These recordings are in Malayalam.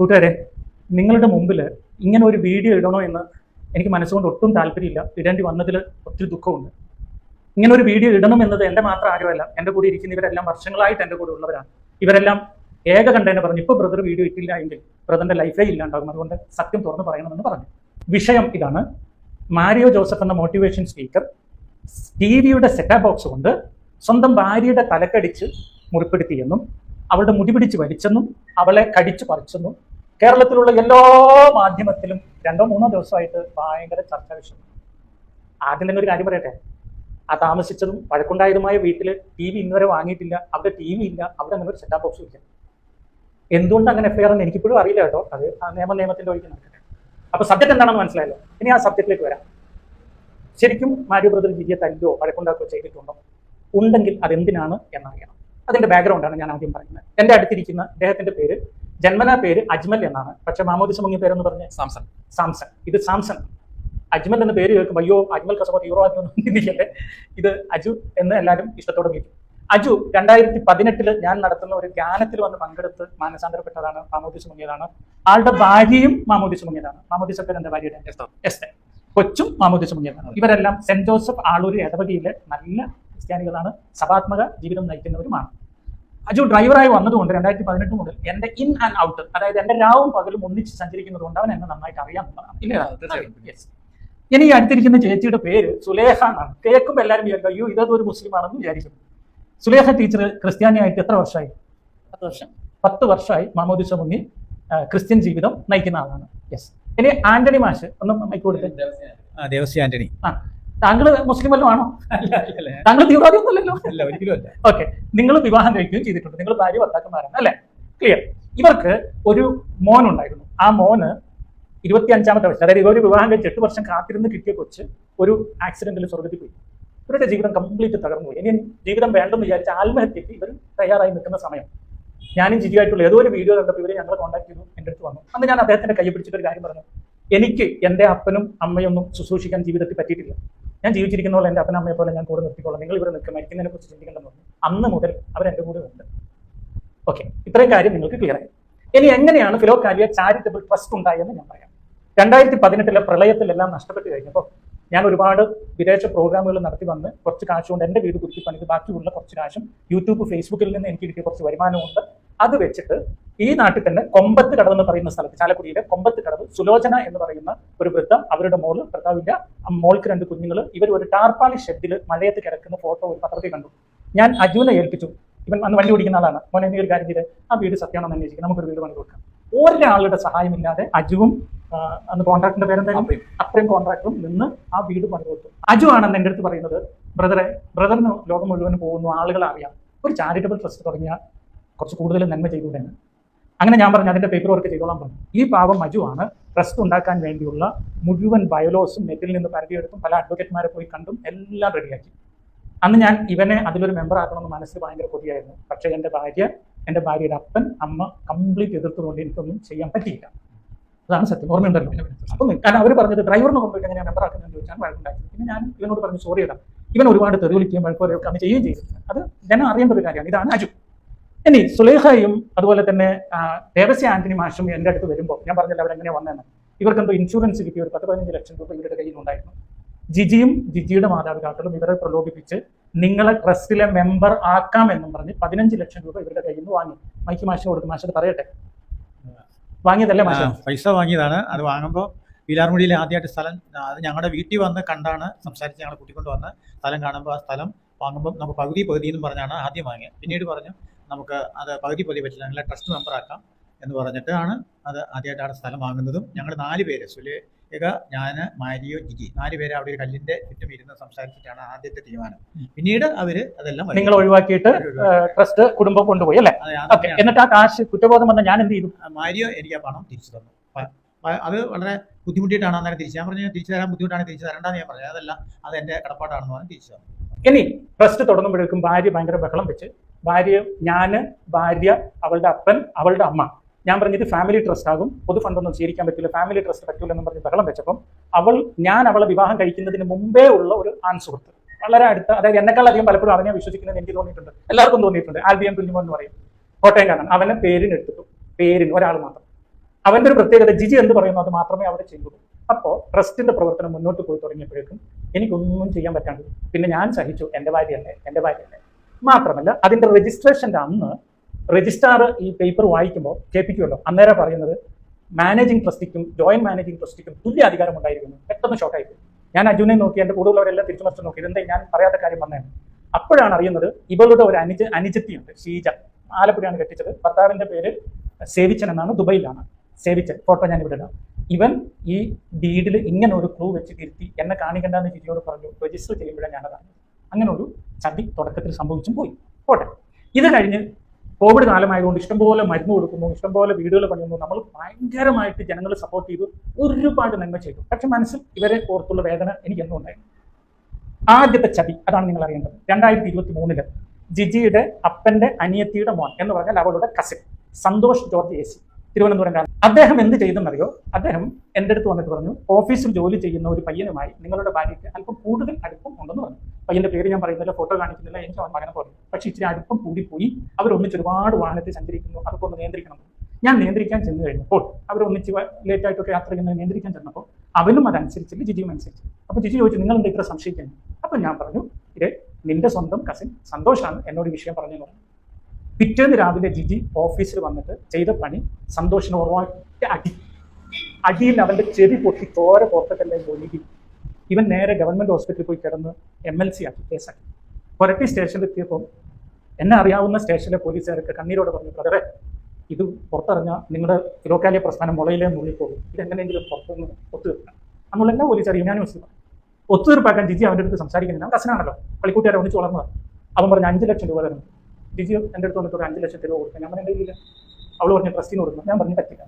കൂട്ടുകാരെ നിങ്ങളുടെ മുമ്പിൽ ഇങ്ങനെ ഒരു വീഡിയോ ഇടണോ എന്ന് എനിക്ക് മനസ്സുകൊണ്ട് ഒട്ടും താല്പര്യമില്ല. ഇടേണ്ടി വന്നതിൽ ഒത്തിരി ദുഃഖമുണ്ട്. ഇങ്ങനെ ഒരു വീഡിയോ ഇടണം എന്നത് എന്റെ മാത്രം ആഗ്രഹമല്ല. എന്റെ കൂടെ ഇരിക്കുന്ന ഇവരെല്ലാം വർഷങ്ങളായിട്ട് എന്റെ കൂടെ ഉള്ളവരാണ്. ഇവരെല്ലാം ഏക കണ്ടേനെ പറഞ്ഞു ഇപ്പോൾ ബ്രദർ വീഡിയോ ഇട്ടില്ല എങ്കിൽ ബ്രദറിന്റെ ലൈഫേ ഇല്ലാണ്ടാകും. അതുകൊണ്ട് സത്യം തുറന്ന് പറയണമെന്ന് പറഞ്ഞു. വിഷയം ഇതാണ്. മാരിയോ ജോസഫ് എന്ന മോട്ടിവേഷൻ സ്പീക്കർ ടി വിയുടെ സെറ്റാ ബോക്സ് കൊണ്ട് സ്വന്തം ഭാര്യയുടെ തലക്കടിച്ച് മുറിപ്പെടുത്തിയെന്നും അവളുടെ മുടി പിടിച്ച് വലിച്ചെന്നും അവളെ കടിച്ചു പറിച്ചെന്നും കേരളത്തിലുള്ള എല്ലാ മാധ്യമത്തിലും രണ്ടോ മൂന്നോ ദിവസമായിട്ട് ഭയങ്കര ചർച്ചാ വിഷയം. ആദ്യം തന്നെ ഒരു കാര്യം പറയട്ടെ. ആ താമസിച്ചതും വഴക്കുണ്ടായതുമായ വീട്ടിൽ ടി വി ഇന്നുവരെ വാങ്ങിയിട്ടില്ല. അവിടെ ടി വി ഇല്ല. അവിടെ അങ്ങനെ ഒരു സെറ്റാ ബോക്സ് ഇല്ല എന്തുകൊണ്ട് അങ്ങനെ എഫ്ഐആർ എന്ന് എനിക്കിപ്പോഴും അറിയില്ല കേട്ടോ. അത് നിയമ നിയമത്തിന്റെ ഒഴിച്ച് നടക്കട്ടെ. അപ്പൊ സബ്ജക്ട് എന്താണെന്ന് മനസ്സിലായല്ലോ? ഇനി ആ സബ്ജക്റ്റിലേക്ക് വരാം. ശരിക്കും മാരി ബ്രദർ ജിജിയെ തല്ലോ വഴക്കുണ്ടാക്കുകയോ ചെയ്തിട്ടുണ്ടോ? ഉണ്ടെങ്കിൽ അതെന്തിനാണ് എന്നറിയണം. അതിന്റെ ബാക്ക്ഗ്രൗണ്ടാണ് ഞാൻ ആദ്യം പറയുന്നത്. എന്റെ അടുത്തിരിക്കുന്ന അദ്ദേഹത്തിന്റെ പേര് ജന്മനാ പേര് അജ്മൽ എന്നാണ്. പക്ഷെ മാമോദിസ മുങ്ങിയ പേരെന്ന് പറഞ്ഞ സാംസൺ. സാംസൺ. ഇത് സാംസൺ. അജ്മൽ എന്ന പേര് കേൾക്കുമ്പോൾ അയ്യോ അജ്മൽ കസബത്ത് ഹീറോ ആക്കിയൊന്നും ഇത് അജു എന്ന് എല്ലാവരും ഇഷ്ടത്തോടെ വിളിക്കും. അജു രണ്ടായിരത്തി പതിനെട്ടിൽ ഞാൻ നടത്തുന്ന ഒരു ഗാനത്തിൽ വന്ന് പങ്കെടുത്ത് മാനസാന്തരപ്പെട്ടതാണ് മാമോദി മുങ്ങിയതാണ് ആളുടെ ഭാര്യയും മാമോദി മുങ്ങിയതാണ് മാമോദിസ പേര് എന്റെ ഭാര്യയുടെ? കൊച്ചും മാമോദി മുങ്ങിയതാണ് ഇവരെല്ലാം സെന്റ് ജോസഫ് ആളൂർ ഇടവകയിലെ നല്ല ക്രിസ്ത്യാനികളാണ്. സഭാത്മക ജീവിതം നയിക്കുന്നവരുമാണ്. അജു ഡ്രൈവറായി വന്നതുകൊണ്ട് രണ്ടായിരത്തി പതിനെട്ട് മുതൽ എന്റെ ഇൻ ആൻഡ് ഔട്ട് അതായത് എന്റെ രാവും പകലും ഒന്നിച്ച് സഞ്ചരിക്കുന്നത് കൊണ്ട് അവൻ എന്നെ നന്നായിട്ട് അറിയാം ഇല്ലേ. ഇനി ഈ അടുത്തിരിക്കുന്ന ചേച്ചിയുടെ പേര് സുലേഹ എന്നാണ് കേൾക്കുമ്പോൾ എല്ലാവരും വിചാരിക്കും അയ്യോ ഇതൊരു മുസ്ലിം ആണെന്ന് വിചാരിക്കും സുലേഹ ടീച്ചർ ക്രിസ്ത്യാനിയായിട്ട് എത്ര വർഷമായി? പത്ത് വർഷം. പത്ത് വർഷമായി മാമോദിസ മുങ്ങി ക്രിസ്ത്യൻ ജീവിതം നയിക്കുന്ന ആളാണ്. യെസ് ഇനി ആന്റണി മാഷ് ഒന്ന് മൈക്ക് കൊടുത്ത് ആ ദേവസ്യ ആന്റണി. ആ താങ്കൾ മുസ്ലിം വല്ലതും ആണോ? താങ്കൾ തീവ്രവാദി ഒന്നുമല്ലല്ലോ അല്ല ഒരിക്കലും അല്ല. ഓക്കെ നിങ്ങൾ വിവാഹം കഴിക്കുകയും ചെയ്തിട്ടുണ്ട്. നിങ്ങൾ ഭാര്യ ഭർത്താക്കന്മാരാണ് അല്ലെ? ക്ലിയർ ഇവർക്ക് ഒരു മോൻ ഉണ്ടായിരുന്നു. ആ മോന് ഇരുപത്തി അഞ്ചാമത്തെ വയസ്സിൽ അതായത് ഇവർ വിവാഹം കഴിച്ച് എട്ട് വർഷം കാത്തിരുന്ന് കിട്ടിയ കൊച്ച് ഒരു ആക്സിഡന്റിൽ സ്വർഗത്തിൽ പോയി. ഇവരുടെ ജീവിതം കംപ്ലീറ്റ് തകർന്നു പോയി. ഇനി ജീവിതം വേണ്ടെന്ന് വിചാരിച്ച ആത്മഹത്യക്ക് ഇവർ തയ്യാറായി നിൽക്കുന്ന സമയം. ഞാനും ജിജിയായിട്ടുള്ള ഏതോ ഒരു വീഡിയോ കണ്ടപ്പോൾ ഇവരെ ഞങ്ങളെ കോൺടാക്ട് ചെയ്തു എന്റെ അടുത്ത് വന്നു. അന്ന് ഞാൻ അദ്ദേഹത്തിന്റെ കൈ പിടിച്ചിട്ട് ഒരു കാര്യം പറഞ്ഞു. എനിക്ക് എന്റെ അപ്പനും അമ്മയൊന്നും ശുശ്രൂഷിക്കാൻ ജീവിതത്തിൽ പറ്റിയിട്ടില്ല. ഞാൻ ജീവിച്ചിരിക്കുന്ന പോലെ എന്റെ അപ്പനമ്മയെ പോലെ ഞാൻ കൂടെ നിർത്തിക്കോളാം. നിങ്ങൾ ഇവിടെ നിൽക്കുക മരിക്കുന്നതിനെ കുറിച്ച് ചിന്തിക്കേണ്ടെന്ന് പറഞ്ഞു അന്ന് മുതൽ അവർ എന്റെ കൂടെ ഉണ്ട്. ഓക്കെ ഇത്രയും കാര്യം നിങ്ങൾക്ക് ക്ലിയർ ആയി. ഇനി എങ്ങനെയാണ് ഫിലോകാലിയ ചാരിറ്റബിൾ ട്രസ്റ്റ് ഉണ്ടായെന്ന് ഞാൻ പറയാം. രണ്ടായിരത്തി പതിനെട്ടിലെ പ്രളയത്തിലെല്ലാം നഷ്ടപ്പെട്ട് കഴിഞ്ഞപ്പോൾ ഞാൻ ഒരുപാട് വിദേശ പ്രോഗ്രാമുകൾ നടത്തി വന്ന് കുറച്ച് കാശുകൊണ്ട് എന്റെ വീട് പണിത് ബാക്കിയുള്ള കുറച്ച് കാശും യൂട്യൂബ് ഫേസ്ബുക്കിൽ നിന്ന് എനിക്ക് കിട്ടിയ കുറച്ച് വരുമാനമുണ്ട് അത് വെച്ചിട്ട് ഈ നാട്ടിൽ തന്നെ കൊമ്പത്ത് കടവ് എന്ന് പറയുന്ന സ്ഥലത്ത് ചാലക്കുടിയിലെ കൊമ്പത്ത് കടവ് സുലോചന എന്ന് പറയുന്ന ഒരു വൃദ്ധ അവരുടെ മോൾ ഭർത്താവിന്റെ മോൾക്ക് രണ്ട് കുഞ്ഞുങ്ങൾ ഇവർ ഒരു ടാർപ്പാളി ഷെഡിൽ മഴയത്ത് കിടക്കുന്ന ഫോട്ടോ ഒരു പത്രത്തിൽ കണ്ടു. ഞാൻ അജുവിനെ ഏൽപ്പിച്ചു. ഇവൻ അന്ന് വണ്ടി ഓടിക്കുന്ന ആളാണ്. മോനെ നീ ഒരു കാര്യം ചെയ്ത്. ആ വീട് സത്യമാണെന്ന് അന്വേഷിക്കും. നമുക്കൊരു വീട് പണി കൊടുക്കാം. ഒരാളുടെ സഹായമില്ലാതെ അജുവും അന്ന് കോൺട്രാക്ടിന്റെ പേരെന്തായാലും. അത്രയും കോൺട്രാക്ടറും നിന്ന് ആ വീട് പണി കൊടുത്തു. അജു ആണെന്ന് എന്റെ അടുത്ത് പറയുന്നത് ബ്രദറെ ബ്രദറിന് ലോകം മുഴുവൻ പോകുന്നു ആളുകളെ അറിയാം. ഒരു ചാരിറ്റബിൾ ട്രസ്റ്റ് തുടങ്ങിയ കുറച്ച് കൂടുതൽ നന്മ ചെയ്തുകൂടെ? അങ്ങനെ ഞാൻ പറഞ്ഞു അതിന്റെ പേപ്പർ വർക്ക് ചെയ്തോളാൻ പറഞ്ഞു. ഈ പാവം മജു ആണ് ട്രസ്റ്റ് ഉണ്ടാക്കാൻ വേണ്ടിയുള്ള മുഴുവൻ ബയോലോസും നെറ്റിൽ നിന്ന് പരതിയെടുത്തും പല അഡ്വക്കേറ്റ്മാരെ പോയി കണ്ടും എല്ലാം റെഡിയാക്കി അന്ന് ഞാൻ ഇവനെ അതിലൊരു മെമ്പർ ആക്കണമെന്ന് മനസ്സിൽ ഭയങ്കര കൊതിയായിരുന്നു. പക്ഷേ എന്റെ ഭാര്യ എന്റെ ഭാര്യയുടെ അപ്പൻ അമ്മ കംപ്ലീറ്റ് എതിർത്തുകൊണ്ട് എനിക്കൊന്നും ചെയ്യാൻ പറ്റിയില്ല. അതാണ് സത്യം. ഓർമ്മയുണ്ടല്ലോ? അപ്പം കാരണം അവർ പറഞ്ഞത് ഡ്രൈവറിനെ കൊണ്ടുപോയിട്ട് ഞാൻ മെമ്പർ ആക്കുന്നതെന്ന് ചോദിച്ചാൽ വഴക്കുണ്ടാക്കി പിന്നെ ഞാൻ ഇവനോട് പറഞ്ഞു സോറി ഇടാം ഇവൻ ഒരുപാട് തെറി വിളിക്കുകയും വഴക്കുറയൊക്കെ അന്ന് ചെയ്യുകയും ചെയ്തിട്ടുണ്ട് അത് ജനം അറിയേണ്ട ഒരു കാര്യമാണ്. ഇതാണ് അജു. ഇനി സുലേഖയും അതുപോലെ തന്നെ ദേവസ്യ ആന്റണി മാഷും എന്റെ അടുത്ത് വരുമ്പോൾ ഞാൻ പറഞ്ഞില്ല അവരെങ്ങനെ വന്നതെന്ന്. ഇവർക്ക് എന്തോ ഇൻഷുറൻസ് കിട്ടിയ ഒരു പത്ത് പതിനഞ്ച് ലക്ഷം രൂപ ഇവരുടെ കയ്യിൽ ഉണ്ടായിരുന്നു. ജിജിയും ജിജിയുടെ മാതാപിതാക്കളും ഇവരെ പ്രലോഭിപ്പിച്ച് നിങ്ങളെ ട്രസ്റ്റിലെ മെമ്പർ ആക്കാം എന്നും പറഞ്ഞ് പതിനഞ്ച് ലക്ഷം രൂപ ഇവരുടെ കയ്യിൽ നിന്ന് വാങ്ങി. മൈക്ക് മാഷിന് കൊടുത്ത് മാഷത് പറയട്ടെ? വാങ്ങിയതല്ലേ മാഷ? പൈസ വാങ്ങിയതാണ്. അത് വാങ്ങുമ്പോൾ പീലാർമുടിയിൽ ആദ്യമായിട്ട് സ്ഥലം അത് ഞങ്ങളുടെ വീട്ടിൽ വന്ന് കണ്ടാണ് സംസാരിച്ച് ഞങ്ങളെ കൂട്ടിക്കൊണ്ട് വന്ന് സ്ഥലം കാണുമ്പോൾ ആ സ്ഥലം വാങ്ങുമ്പോൾ നമുക്ക് പകുതി പകുതി എന്ന് പറഞ്ഞാണ് ആദ്യം വാങ്ങിയത്. പിന്നീട് പറഞ്ഞു നമുക്ക് അത് പകുതി പകുതി പറ്റില്ല. നല്ല ട്രസ്റ്റ് മെമ്പർ ആക്കാം എന്ന് പറഞ്ഞിട്ടാണ് അത് ആദ്യമായിട്ടാണ് സ്ഥലം വാങ്ങുന്നതും. ഞങ്ങൾ നാല് പേര് സുലേഖ ഞാൻ മാരിയോ ജിജി. നാല് പേര് അവിടെ ഒരു കല്ലിന്റെ ചുറ്റും ഇരുന്ന് സംസാരിച്ചിട്ടാണ് ആദ്യത്തെ തീരുമാനം. പിന്നീട് അവർ അതെല്ലാം. നിങ്ങൾ ഒഴിവാക്കിയിട്ട് ട്രസ്റ്റ് കുടുംബം കൊണ്ടുപോയി അല്ലേ. എന്നിട്ട് ആ കാശ് കുറ്റബോധം വന്ന ഞാൻ എന്ത് ചെയ്തു മാരിയോ എനിക്ക് ആ പണം തിരിച്ചു തന്നു. അത് വളരെ ബുദ്ധിമുട്ടിയിട്ടാണ് അന്നേരം തിരിച്ചു ഞാൻ പറഞ്ഞു തിരിച്ചു തരാൻ ബുദ്ധിമുട്ടാണ് തിരിച്ചു തരണ്ടെന്ന് ഞാൻ പറഞ്ഞു. അതല്ല അത് എന്റെ കടപ്പാടാണെന്ന് പറഞ്ഞ് തിരിച്ചു തന്നു. ഇനി ട്രസ്റ്റ് തുടങ്ങുമ്പോഴേക്കും ഭാര്യ ഭയങ്കര ബഹളം വെച്ച് ഭാര്യ ഞാൻ ഭാര്യ അവളുടെ അപ്പൻ അവളുടെ അമ്മ. ഞാൻ പറഞ്ഞത് ഫാമിലി ട്രസ്റ്റ് ആകും. പൊതു ഫണ്ടൊന്നും സ്വീകരിക്കാൻ പറ്റില്ല. ഫാമിലി ട്രസ്റ്റ് പറ്റൂല എന്ന് പറഞ്ഞ് ബഹളം വെച്ചപ്പം അവൾ ഞാൻ അവളെ വിവാഹം കഴിക്കുന്നതിന് മുമ്പേ ഉള്ള ഒരു ആൺ സുഹൃത്ത് വളരെ അടുത്ത അതായത് എന്നെക്കാൾ അധികം പലപ്പോഴും അവനെ വിശ്വസിക്കുന്നത് എനിക്ക് തോന്നിയിട്ടുണ്ട്. എല്ലാവർക്കും തോന്നിയിട്ടുണ്ട്. ആൽബിയം കുഞ്ഞുമോ എന്ന് പറയും. കോട്ടയം കാണാൻ അവനെ പേരിന് എടുത്തു പേരിന് ഒരാൾ മാത്രം. അവന്റെ ഒരു പ്രത്യേകത ജിജി എന്ന് പറയുന്നു അത് മാത്രമേ അവിടെ ചെയ്യുള്ളൂ. അപ്പോൾ ട്രസ്റ്റിന്റെ പ്രവർത്തനം മുന്നോട്ട് പോയി തുടങ്ങിയപ്പോഴേക്കും എനിക്കൊന്നും ചെയ്യാൻ പറ്റാണ്ട് പിന്നെ ഞാൻ സഹിച്ചു. ഭാര്യയല്ലേ? എന്റെ ഭാര്യയല്ലേ? മാത്രമല്ല അതിന്റെ രജിസ്ട്രേഷന്റെ അന്ന് രജിസ്ട്രാർ ഈ പേപ്പർ വായിക്കുമ്പോൾ കേൾപ്പിക്കുമല്ലോ. അന്നേരം പറയുന്നത് മാനേജിംഗ് ട്രസ്റ്റിക്കും ജോയിന്റ് മാനേജിംഗ് ട്രസ്റ്റിക്കും തുല്യ അധികാരം ഉണ്ടായിരിക്കുന്നു. പെട്ടെന്ന് ഷോക്കായി ഞാൻ അജുനെ നോക്കി എന്റെ കൂടുതലുള്ളവരെല്ലാം തിരിച്ചു മറിച്ച് നോക്കി. ഇതെന്താ ഞാൻ പറയാത്ത കാര്യം വന്നേ. അപ്പോഴാണ് അറിയുന്നത് ഇവളുടെ ഒരു അനുജ അനുജത്തിയുണ്ട് ഷീജ. ആലപ്പുഴയാണ് കെട്ടിച്ചത്. ഭർത്താവിന്റെ പേര് സേവിച്ചൻ എന്നാണ് ദുബൈയിലാണ് സേവിച്ചൻ. ഫോട്ടോ ഞാൻ ഇവിടെ ഇടാം. ഇവൻ ഈ ഡീഡിൽ ഇങ്ങനെ ഒരു ക്ലൂ വെച്ച് തിരുത്തി എന്നെ കാണിക്കണ്ടെന്ന് ജിജിയോട് പറഞ്ഞു. രജിസ്റ്റർ ചെയ്യുമ്പോഴാണ് ഞാനതാണ് അങ്ങനെ ഒരു ചതി തുടക്കത്തിൽ സംഭവിച്ചും പോയി. പോട്ടെ. ഇത് കഴിഞ്ഞ് കോവിഡ് കാലമായതുകൊണ്ട് ഇഷ്ടംപോലെ മരുന്ന് കൊടുക്കുന്നു ഇഷ്ടംപോലെ വീടുകൾ പണിയുന്നു. നമ്മൾ ഭയങ്കരമായിട്ട് ജനങ്ങൾ സപ്പോർട്ട് ചെയ്തു ഒരുപാട് നന്മ ചെയ്തു. പക്ഷെ മനസ്സിൽ ഇവരെ ഓർത്തുള്ള വേദന എനിക്ക് എന്നും ആദ്യത്തെ ചതി അതാണ് നിങ്ങൾ അറിയേണ്ടത്. രണ്ടായിരത്തി ഇരുപത്തി മൂന്നിൽ ജിജിയുടെ അപ്പന്റെ അനിയത്തിയുടെ മോൻ എന്ന് പറഞ്ഞാൽ അവളുടെ cousin Santhosh George A C Thiruvananthapuram അദ്ദേഹം എന്ത് ചെയ്തെന്നറിയോ? അദ്ദേഹം എന്റെ അടുത്ത് വന്നിട്ട് പറഞ്ഞു ഓഫീസിൽ ജോലി ചെയ്യുന്ന ഒരു പയ്യനുമായി നിങ്ങളുടെ ഭാര്യയ്ക്ക് അല്പം കൂടുതൽ അടുപ്പം ഉണ്ടെന്ന് പറഞ്ഞു. പയ്യന്റെ പേര് ഞാൻ പറയുന്നില്ല ഫോട്ടോ കാണിക്കുന്നില്ല എനിക്ക് അവൻ മകനെ പറഞ്ഞു പക്ഷെ ഇച്ചിരി അടുപ്പം കൂടിപ്പോയി. അവർ ഒന്നിച്ച് ഒരുപാട് വാഹനത്തിൽ സഞ്ചരിക്കുന്നു. അതൊക്കെ ഒന്ന് നിയന്ത്രിക്കണം. ഞാൻ നിയന്ത്രിക്കാൻ ചെന്ന് കഴിഞ്ഞപ്പോൾ അവർ ഒന്നിച്ച് ലേറ്റ് ആയിട്ടൊക്കെ യാത്ര ചെയ്യുന്നത് നിയന്ത്രിക്കാൻ ചെന്നപ്പോൾ അവനും അതനുസരിച്ചില്ല ജിജിയും അനുസരിച്ചു അപ്പൊ ജിജി ചോദിച്ചു നിങ്ങൾ എന്താ ഇത്ര സംശയിക്കുന്നു അപ്പൊ ഞാൻ പറഞ്ഞു ഇത് നിന്റെ സ്വന്തം കസിൻ സന്തോഷാണ് എന്നോട് വിഷയം പറഞ്ഞു പറഞ്ഞു. പിറ്റേന്ന് രാവിലെ ജിജി ഓഫീസിൽ വന്നിട്ട് ചെയ്ത പണി സന്തോഷിന് ഒറ്റ അടി അടിയിൽ അവന്റെ ചെവി പൊട്ടി തോര പുറത്തൊക്കെ ഒഴുകി. ഇവൻ നേരെ ഗവൺമെന്റ് ഹോസ്പിറ്റലിൽ പോയി കിടന്ന് എം എൽ സി ആക്കി കേസാക്കി. പുരട്ടി സ്റ്റേഷനിൽ എത്തിയപ്പോൾ എന്നെ അറിയാവുന്ന സ്റ്റേഷനിലെ പോലീസുകാരൊക്കെ കണ്ണീരോട് പറഞ്ഞു ബ്രദറെ ഇത് പുറത്തിറങ്ങാൽ നിങ്ങളുടെ ഫിലോക്കാലിയ പ്രസ്ഥാനം മുളയിലെ മുള്ളിൽ പോകും ഇതെങ്ങനെയെങ്കിലും പുറത്തുനിന്ന് ഒത്തുതീർക്കണം അന്നുള്ള എല്ലാ പോലീസ് അറിയും ഞാനും മനസ്സിലാക്കും ഒത്തുതീർപ്പാക്കാൻ ജിജി അവന്റെ അടുത്ത് സംസാരിക്കുന്നില്ല. അവൻ കസനാണല്ലോ. കളിക്കൂട്ടുകാരെ ഒന്നിച്ച് വളർന്നത്. അവൻ പറഞ്ഞ അഞ്ച് ലക്ഷം രൂപ തരുന്നു. ജിജി എന്റെ അടുത്ത് വന്നിട്ട് ഒരു അഞ്ച് ലക്ഷം രൂപ കൊടുക്കാൻ. ഞാൻ ഇല്ല. അവൾ പറഞ്ഞ ട്രസ്റ്റിന് കൊടുക്കണം. ഞാൻ പറഞ്ഞു പറ്റില്ല.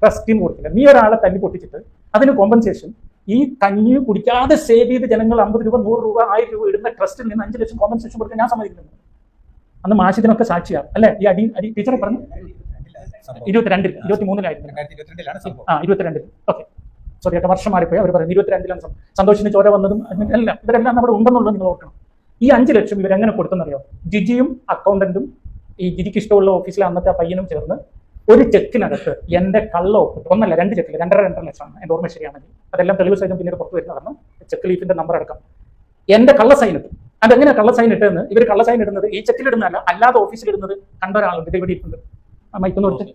ട്രസ്റ്റിന് കൊടുക്കില്ല. നീ ഒരാളെ തല്ലി പൊട്ടിച്ചിട്ട് അതിന് കോമ്പൻസേഷൻ ഈ കഞ്ഞി കുടിക്കാതെ സേവ് ചെയ്ത് ജനങ്ങൾ അമ്പത് രൂപ നൂറ് രൂപ ആയിരം രൂപ ഇടുന്ന ട്രസ്റ്റിൽ നിന്ന് അഞ്ച് ലക്ഷം കോമ്പൻസേഷൻ കൊടുക്കാൻ ഞാൻ സമ്മതിക്കുന്നു അന്ന് മാഷിദിനൊക്കെ സാക്ഷിയാണ്. അല്ലെ? ഈ അടി അടി ടീച്ചറെ പറഞ്ഞു? ഇരുപത്തിരണ്ടിൽ ഇരുപത്തി മൂന്നിലായിരുന്നു ആ ഇരുപത്തിരണ്ടിൽ. ഓക്കെ സോറി ഏട്ടാ വർഷം മാറിപ്പോയി. അവർ പറയുന്നത് ഇരുപത്തിരണ്ടിലാണ് സന്തോഷിന് ചോര വന്നതും അല്ല എല്ലാം ഇവരെല്ലാം നമ്മുടെ ഉണ്ടെന്നുള്ളത് നിങ്ങൾ ഓർക്കണം. ഈ അഞ്ച് ലക്ഷം ഇവരെങ്ങനെ കൊടുത്തെന്നറിയോ? ജിജിയും അക്കൗണ്ടന്റും ഈ ജിജിക്ക് ഇഷ്ടമുള്ള ഓഫീസിലെ അന്നത്തെ പയ്യനും ചേർന്ന് ഒരു ചെക്കിനകത്ത് എന്റെ കള്ള ഒപ്പിട്ട് ഒന്നല്ല രണ്ട് ചെക്കിൽ രണ്ടര രണ്ടര ലക്ഷമാണ് എന്റെ ഓർമ്മ ശരിയാണെങ്കിൽ അതെല്ലാം തെളിവ് സഹിതം പിന്നീട് പുറത്തു വരുന്നതാണ്. ചെക്ക് ലീഫിന്റെ നമ്പർ അടക്കം. എന്റെ കള്ള സൈൻ ഇട്ടു. അതെങ്ങനെ കള്ള സൈൻ ഇട്ടെന്ന് ഇവർ കള്ള സൈൻ ഇടുന്നത് ഈ ചെക്കിൽ ഇടുന്നതല്ല അല്ലാതെ ഓഫീസിൽ ഇടുന്നത് കണ്ട ഒരാളുണ്ട്. ഇത് ഇവിടെ ഇട്ടുണ്ട് ആ മൈക്കൊന്ന് കൊടുത്ത്.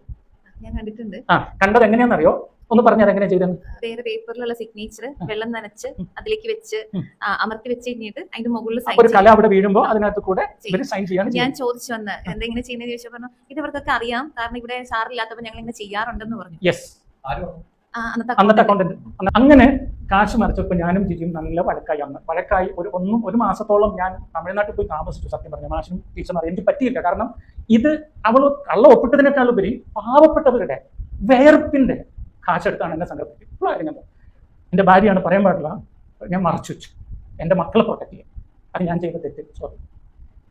ഞാൻ കണ്ടിട്ടുണ്ട്. ആ കണ്ടത് എങ്ങനെയാണെന്നറിയോ ഒന്ന് പറഞ്ഞാൽ എങ്ങനെ ചെയ്തത് വേറെ പേപ്പറിലുള്ള സിഗ്നേച്ചർ വെള്ളം നനച്ച് അതിലേക്ക് വെച്ച് അമർത്തി വെച്ച് കഴിഞ്ഞിട്ട് അതിന്റെ മുകളിൽ സൈൻ ഒരു കല അവിടെ വീഴുമ്പോൾ അതിനകത്ത് കൂടെ സൈൻ ചെയ്യാൻ ഞാൻ ചോദിച്ചു വന്ന് എന്തെങ്കിലും ചെയ്യുന്നത് ചോദിച്ചാൽ പറഞ്ഞു ഇത് ഇവർക്കൊക്കെ അറിയാം. കാരണം ഇവിടെ സാറില്ലാത്തപ്പോൾ ഞങ്ങൾ ഇങ്ങനെ ചെയ്യാറുണ്ടെന്ന് പറഞ്ഞു. യെസ് അന്നത്തെ അക്കൗണ്ടന്റ് അങ്ങനെ കാശ് മറിച്ചപ്പോൾ ഞാനും ജിജിയും നല്ല വഴക്കായി അന്ന്. വഴക്കായി ഒരു ഒന്നും ഒരു മാസത്തോളം ഞാൻ തമിഴ്നാട്ടിൽ പോയി താമസിച്ചു സത്യം പറഞ്ഞു. മാഷും ടീച്ചർമാർ എനിക്ക് പറ്റിയില്ല. കാരണം ഇത് അവൾ കള്ള ഒപ്പിട്ടതിനേക്കാളുപരി പാവപ്പെട്ടവരുടെ വേർപ്പിന്റെ കാശെടുത്താണ് എന്നെ സംഘടിപ്പിച്ചത് ഇപ്പോഴായിരുന്നു ഞാൻ എന്റെ ഭാര്യയാണ് പറയാൻ പാടില്ല. ഞാൻ മറച്ചു വെച്ചു. എന്റെ മക്കളെ പ്രൊട്ടക്ട് ചെയ്യാൻ. അത് ഞാൻ ചെയ്ത തെറ്റ്. സോറി